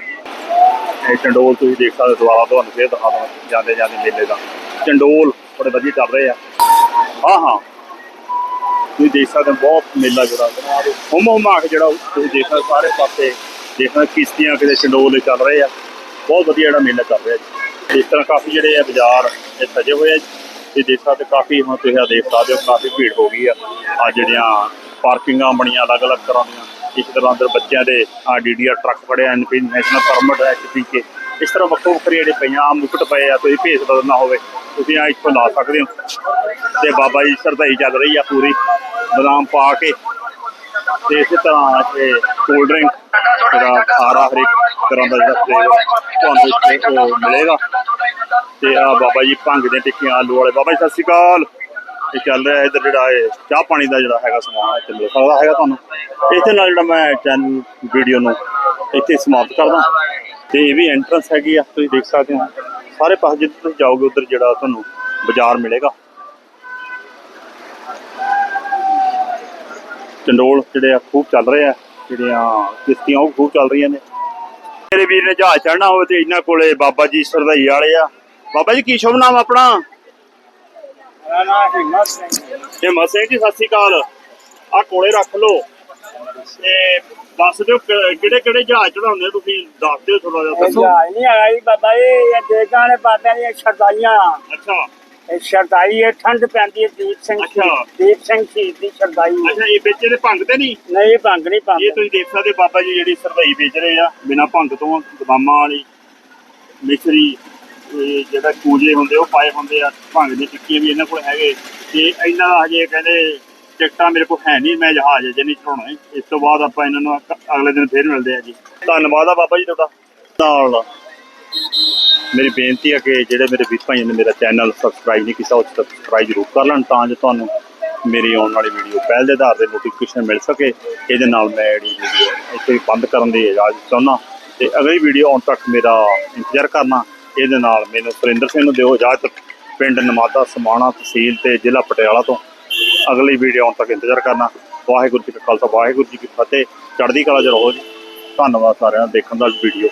ਇਹ ਚੰਡੋਲ ਤੁਸੀਂ ਦੇਖ ਸਕਦੇ ਹੋ, ਦੁਬਾਰਾ ਤੁਹਾਨੂੰ ਫੇਰ ਦਿਖਾ ਦਵਾਂ ਜਾਂਦੇ ਜਾਂਦੇ ਮੇਲੇ ਦਾ। ਚੰਡੋਲ ਬੜੇ ਵਧੀਆ ਚੱਲ ਰਹੇ ਆ। ਹਾਂ ਹਾਂ। ਤੁਸੀਂ ਦੇਖ ਸਕਦੇ ਹੋ ਬਹੁਤ ਮੇਲਾ ਜਿਹੜਾ ਹੁਮ ਹੁਮ ਆ ਕੇ ਜਿਹੜਾ ਤੁਸੀਂ ਦੇਖ ਸਕਦੇ ਹੋ ਸਾਰੇ ਪਾਸੇ ਦੇਖਣਾ ਕਿਸ਼ਤੀਆਂ ਕਿਤੇ ਚੰਡੋਲ ਚੱਲ ਰਹੇ ਆ। ਬਹੁਤ ਵਧੀਆ ਜਿਹੜਾ ਮੇਲਾ ਕਰ ਰਿਹਾ ਜੀ। ਇਸ ਤਰ੍ਹਾਂ ਕਾਫੀ ਜਿਹੜੇ ਆ ਬਾਜ਼ਾਰ ਇਹ ਸਜੇ ਹੋਏ ਆ ਜੀ। ਇਹ ਦੇਖ ਸਕਦੇ ਕਾਫੀ ਹੁਣ ਤੁਸੀਂ ਆਹ ਦੇਖ ਸਕਦੇ ਹੋ, ਕਾਫੀ ਭੀੜ ਹੋ ਗਈ ਆ। ਆ ਜਿਹੜੀਆਂ ਪਾਰਕਿੰਗਾਂ ਬਣੀਆਂ ਅਲੱਗ-ਅਲੱਗ ਤਰ੍ਹਾਂ ਦੀਆਂ। ਇਸ ਤਰ੍ਹਾਂ ਅੰਦਰ ਬੱਚਿਆਂ ਦੇ ਆ ਡੀਡੀਆਰ ਟਰੱਕ ਖੜੇ ਆ ਐਨਪੀ ਨੈਸ਼ਨਲ ਪਰਮਿਟ ਐਚਪੀ ਇਸ ਤਰ੍ਹਾਂ ਵੱਖੋ ਵੱਖਰੇ ਜਿਹੜੇ ਪਈਆਂ ਆ ਮੁਕਟ ਪਏ ਆ, ਤੁਸੀਂ ਭੇਸ ਬਦਲਣਾ ਹੋਵੇ, ਤੁਸੀਂ ਆ ਇੱਥੋਂ ਲਾ ਸਕਦੇ ਹੋ। ਤੇ ਬਾਬਾ ਜੀ ਸਰਦਾਈ ਚੱਲ ਰਹੀ ਆ ਪੂਰੀ। ਬਦਾਮ ਪਾ ਕੇ ਤੇ ਇਸੇ ਤਰ੍ਹਾਂ ਇੱਥੇ ਕੋਲਡ ਡਰਿੰਕ ਜਿਹੜਾ ਖਾਰਾ ਹਰੇਕ ਤਰ੍ਹਾਂ ਦਾ ਜਿਹੜਾ ਫਲੇਵਰ ਤੁਹਾਨੂੰ ਇੱਥੇ ਉਹ ਮਿਲੇਗਾ। ਤੇ ਆ ਬਾਬਾ ਜੀ ਭੰਗ ਦੇ ਟਿੱਕੀਆਂ ਆਲੂ ਵਾਲੇ। ਬਾਬਾ ਜੀ, ਸਤਿ ਸ਼੍ਰੀ ਅਕਾਲ। ਇਹ ਚੱਲ ਰਿਹਾ ਇੱਧਰ ਜਿਹੜਾ ਇਹ ਚਾਹ ਪਾਣੀ ਦਾ ਜਿਹੜਾ ਹੈਗਾ ਸਮਾਨ ਇੱਥੇ ਮਿਲ ਸਕਦਾ ਹੈਗਾ ਤੁਹਾਨੂੰ। ਇਸੇ ਨਾਲ ਜਿਹੜਾ ਮੈਂ ਚੈਨਲ ਵੀਡੀਓ ਨੂੰ ਇੱਥੇ ਸਮਾਪਤ ਕਰਦਾ। ਤੇ ਇਹ ਵੀ ਐਂਟਰੈਂਸ ਹੈਗੀ ਆ, ਤੁਸੀਂ ਦੇਖ ਸਕਦੇ ਹੋ। ਸਾਰੇ ਪਾਸੇ ਜਿੱਥੇ ਤੁਸੀਂ ਜਾਓਗੇ, ਉਧਰ ਜਿਹੜਾ ਤੁਹਾਨੂੰ ਬਾਜ਼ਾਰ ਮਿਲੇਗਾ। ਚੰਡੋਲ ਜਿਹੜੇ ਆ ਖੂਬ ਚੱਲ ਰਹੇ ਆ ਜਿਹੜੀਆਂ ਕਿਸ਼ਤੀਆਂ ਉਹ ਖੂਬ ਚੱਲ ਰਹੀਆਂ ਨੇ। ਮੇਰੇ ਵੀਰ ਨੇ ਜਹਾਜ਼ ਚੜਨਾ ਹੋਵੇ ਤੇ ਇਹਨਾਂ ਕੋਲੇ ਬਾਬਾ ਜੀ ਸਰਦਾਈ ਵਾਲੇ ਆ। ਬਾਬਾ ਜੀ ਕੀ ਸ਼ੁਭ ਨਾਮ ਆਪਣਾ? ਹਿੰਮਤ ਸਿੰਘ ਜੀ ਸਤਿ ਸ਼੍ਰੀ ਅਕਾਲ। ਆ ਕੋਲੇ ਰੱਖ ਲਓ। ਤੇ ਦੱਸ ਦਿਓ ਕਿਹੜੇ ਕਿਹੜੇ ਜਹਾਜ਼ ਚੜਾਉਂਦੇ ਤੁਸੀਂ? ਦੱਸ ਦਿਓ ਥੋੜਾ ਜਿਹਾ। ਦੱਸੋ ਜਹਾਜ਼ ਨਹੀਂ ਹੈਗਾ ਜੀ ਬਾਬਾ ਜੀ ਇਹ ਦੇਗਾਂ ਨੇ ਬਾਬਿਆਂ ਦੀਆਂ ਸ਼ਰਦਾਈਆਂ ਅੱਛਾ। ਸ਼ਰਦਾਈ ਇਹ ਠੰਡ ਪੈਂਦੀ ਹੈ ਦੀਪ ਸਿੰਘ ਅੱਛਾ। ਦੀਪ ਸਿੰਘ ਸ਼ਹੀਦ ਦੀ ਸ਼ਰਦਾਈ ਹੈ। ਅੱਛਾ ਇਹ ਵਿੱਚ ਇਹਦੇ ਭੰਗ ਤੇ ਨਹੀਂ ਨਹੀਂ ਭੰਗ ਨਹੀਂ ਇਹ ਪਾਉਂਦੇ ਤੁਸੀਂ ਦੇਖ ਸਕਦੇ ਬਾਬਾ ਜੀ ਜਿਹੜੀ ਸਰਦਾਈ ਵੇਚ ਰਹੇ ਆ ਬਿਨਾ ਭੰਗ ਤੋਂ ਬਦਾਮਾਂ ਵਾਲੀ ਮਿਸਰੀ ਇਹ ਜਿਹੜਾ ਕੂਜੇ ਹੁੰਦੇ ਉਹ ਪਾਏ ਹੁੰਦੇ ਆ ਭੰਗ ਦੀ ਟਿੱਕੀਆਂ ਵੀ ਇਹਨਾਂ ਕੋਲ ਹੈਗੇ ਤੇ ਇਹਨਾਂ ਦਾ ਹਜੇ ਕਹਿੰਦੇ ਟਿਕਟਾਂ ਮੇਰੇ ਕੋਲ ਹੈ ਨਹੀਂ ਮੈਂ ਜਹਾਜ਼ ਜੇ ਨਹੀਂ ਚੜਾਉਣਾ ਹੈ। ਇਸ ਤੋਂ ਬਾਅਦ ਆਪਾਂ ਇਹਨਾਂ ਨੂੰ ਅਗ- ਅਗਲੇ ਦਿਨ ਫੇਰ ਮਿਲਦੇ ਆ ਜੀ ਧੰਨਵਾਦ ਆ ਬਾਬਾ ਜੀ ਤੁਹਾਡਾ ਨਾਲ ਮੇਰੀ ਬੇਨਤੀ ਹੈ ਕਿ ਜਿਹੜੇ ਮੇਰੇ ਵੀਰ ਭਾਈ ਨੇ ਮੇਰਾ ਚੈਨਲ ਸਬਸਕ੍ਰਾਈਬ ਨਹੀਂ ਕੀਤਾ, ਉਹ ਸਬਸਕ੍ਰਾਈਬ ਜ਼ਰੂਰ ਕਰ ਲੈਣ ਤਾਂ ਜੋ ਤੁਹਾਨੂੰ ਮੇਰੀ ਆਉਣ ਵਾਲੀ ਵੀਡੀਓ ਪਹਿਲ ਦੇ ਆਧਾਰ ਤੇ ਨੋਟੀਫਿਕੇਸ਼ਨ ਮਿਲ ਸਕੇ। ਇਹਦੇ ਨਾਲ ਮੈਂ ਜਿਹੜੀ ਵੀਡੀਓ ਇੱਥੇ ਬੰਦ ਕਰਨ ਦੀ ਇਜਾਜ਼ਤ ਚਾਹੁੰਦਾ। ਤੇ ਅਗਲੀ ਵੀਡੀਓ ਆਉਣ ਤੱਕ ਮੇਰਾ ਇੰਤਜ਼ਾਰ ਕਰਨਾ, ਇਹਦੇ ਨਾਲ ਮੈਨੂੰ ਸੁਰਿੰਦਰ ਸਿੰਘ ਨੂੰ ਦਿਓ ਇਜਾਜ਼ਤ। ਪਿੰਡ ਨਮਾਦਾ ਸਮਾਣਾ ਤਹਿਸੀਲ ਤੇ ਜ਼ਿਲ੍ਹਾ ਪਟਿਆਲਾ ਤੋਂ ਅਗਲੀ ਵੀਡੀਓ ਆਉਣ ਤੱਕ ਇੰਤਜ਼ਾਰ ਕਰਨਾ। ਵਾਹਿਗੁਰੂ ਜੀ ਕਾ ਖਾਲਸਾ, ਵਾਹਿਗੁਰੂ ਜੀ ਕੀ ਫਤਿਹ। ਚੜ੍ਹਦੀ ਕਲਾ ਚ ਰਹੋ ਜੀ। ਧੰਨਵਾਦ ਸਾਰਿਆਂ ਦਾ ਦੇਖਣ ਦਾ ਵੀਡੀਓ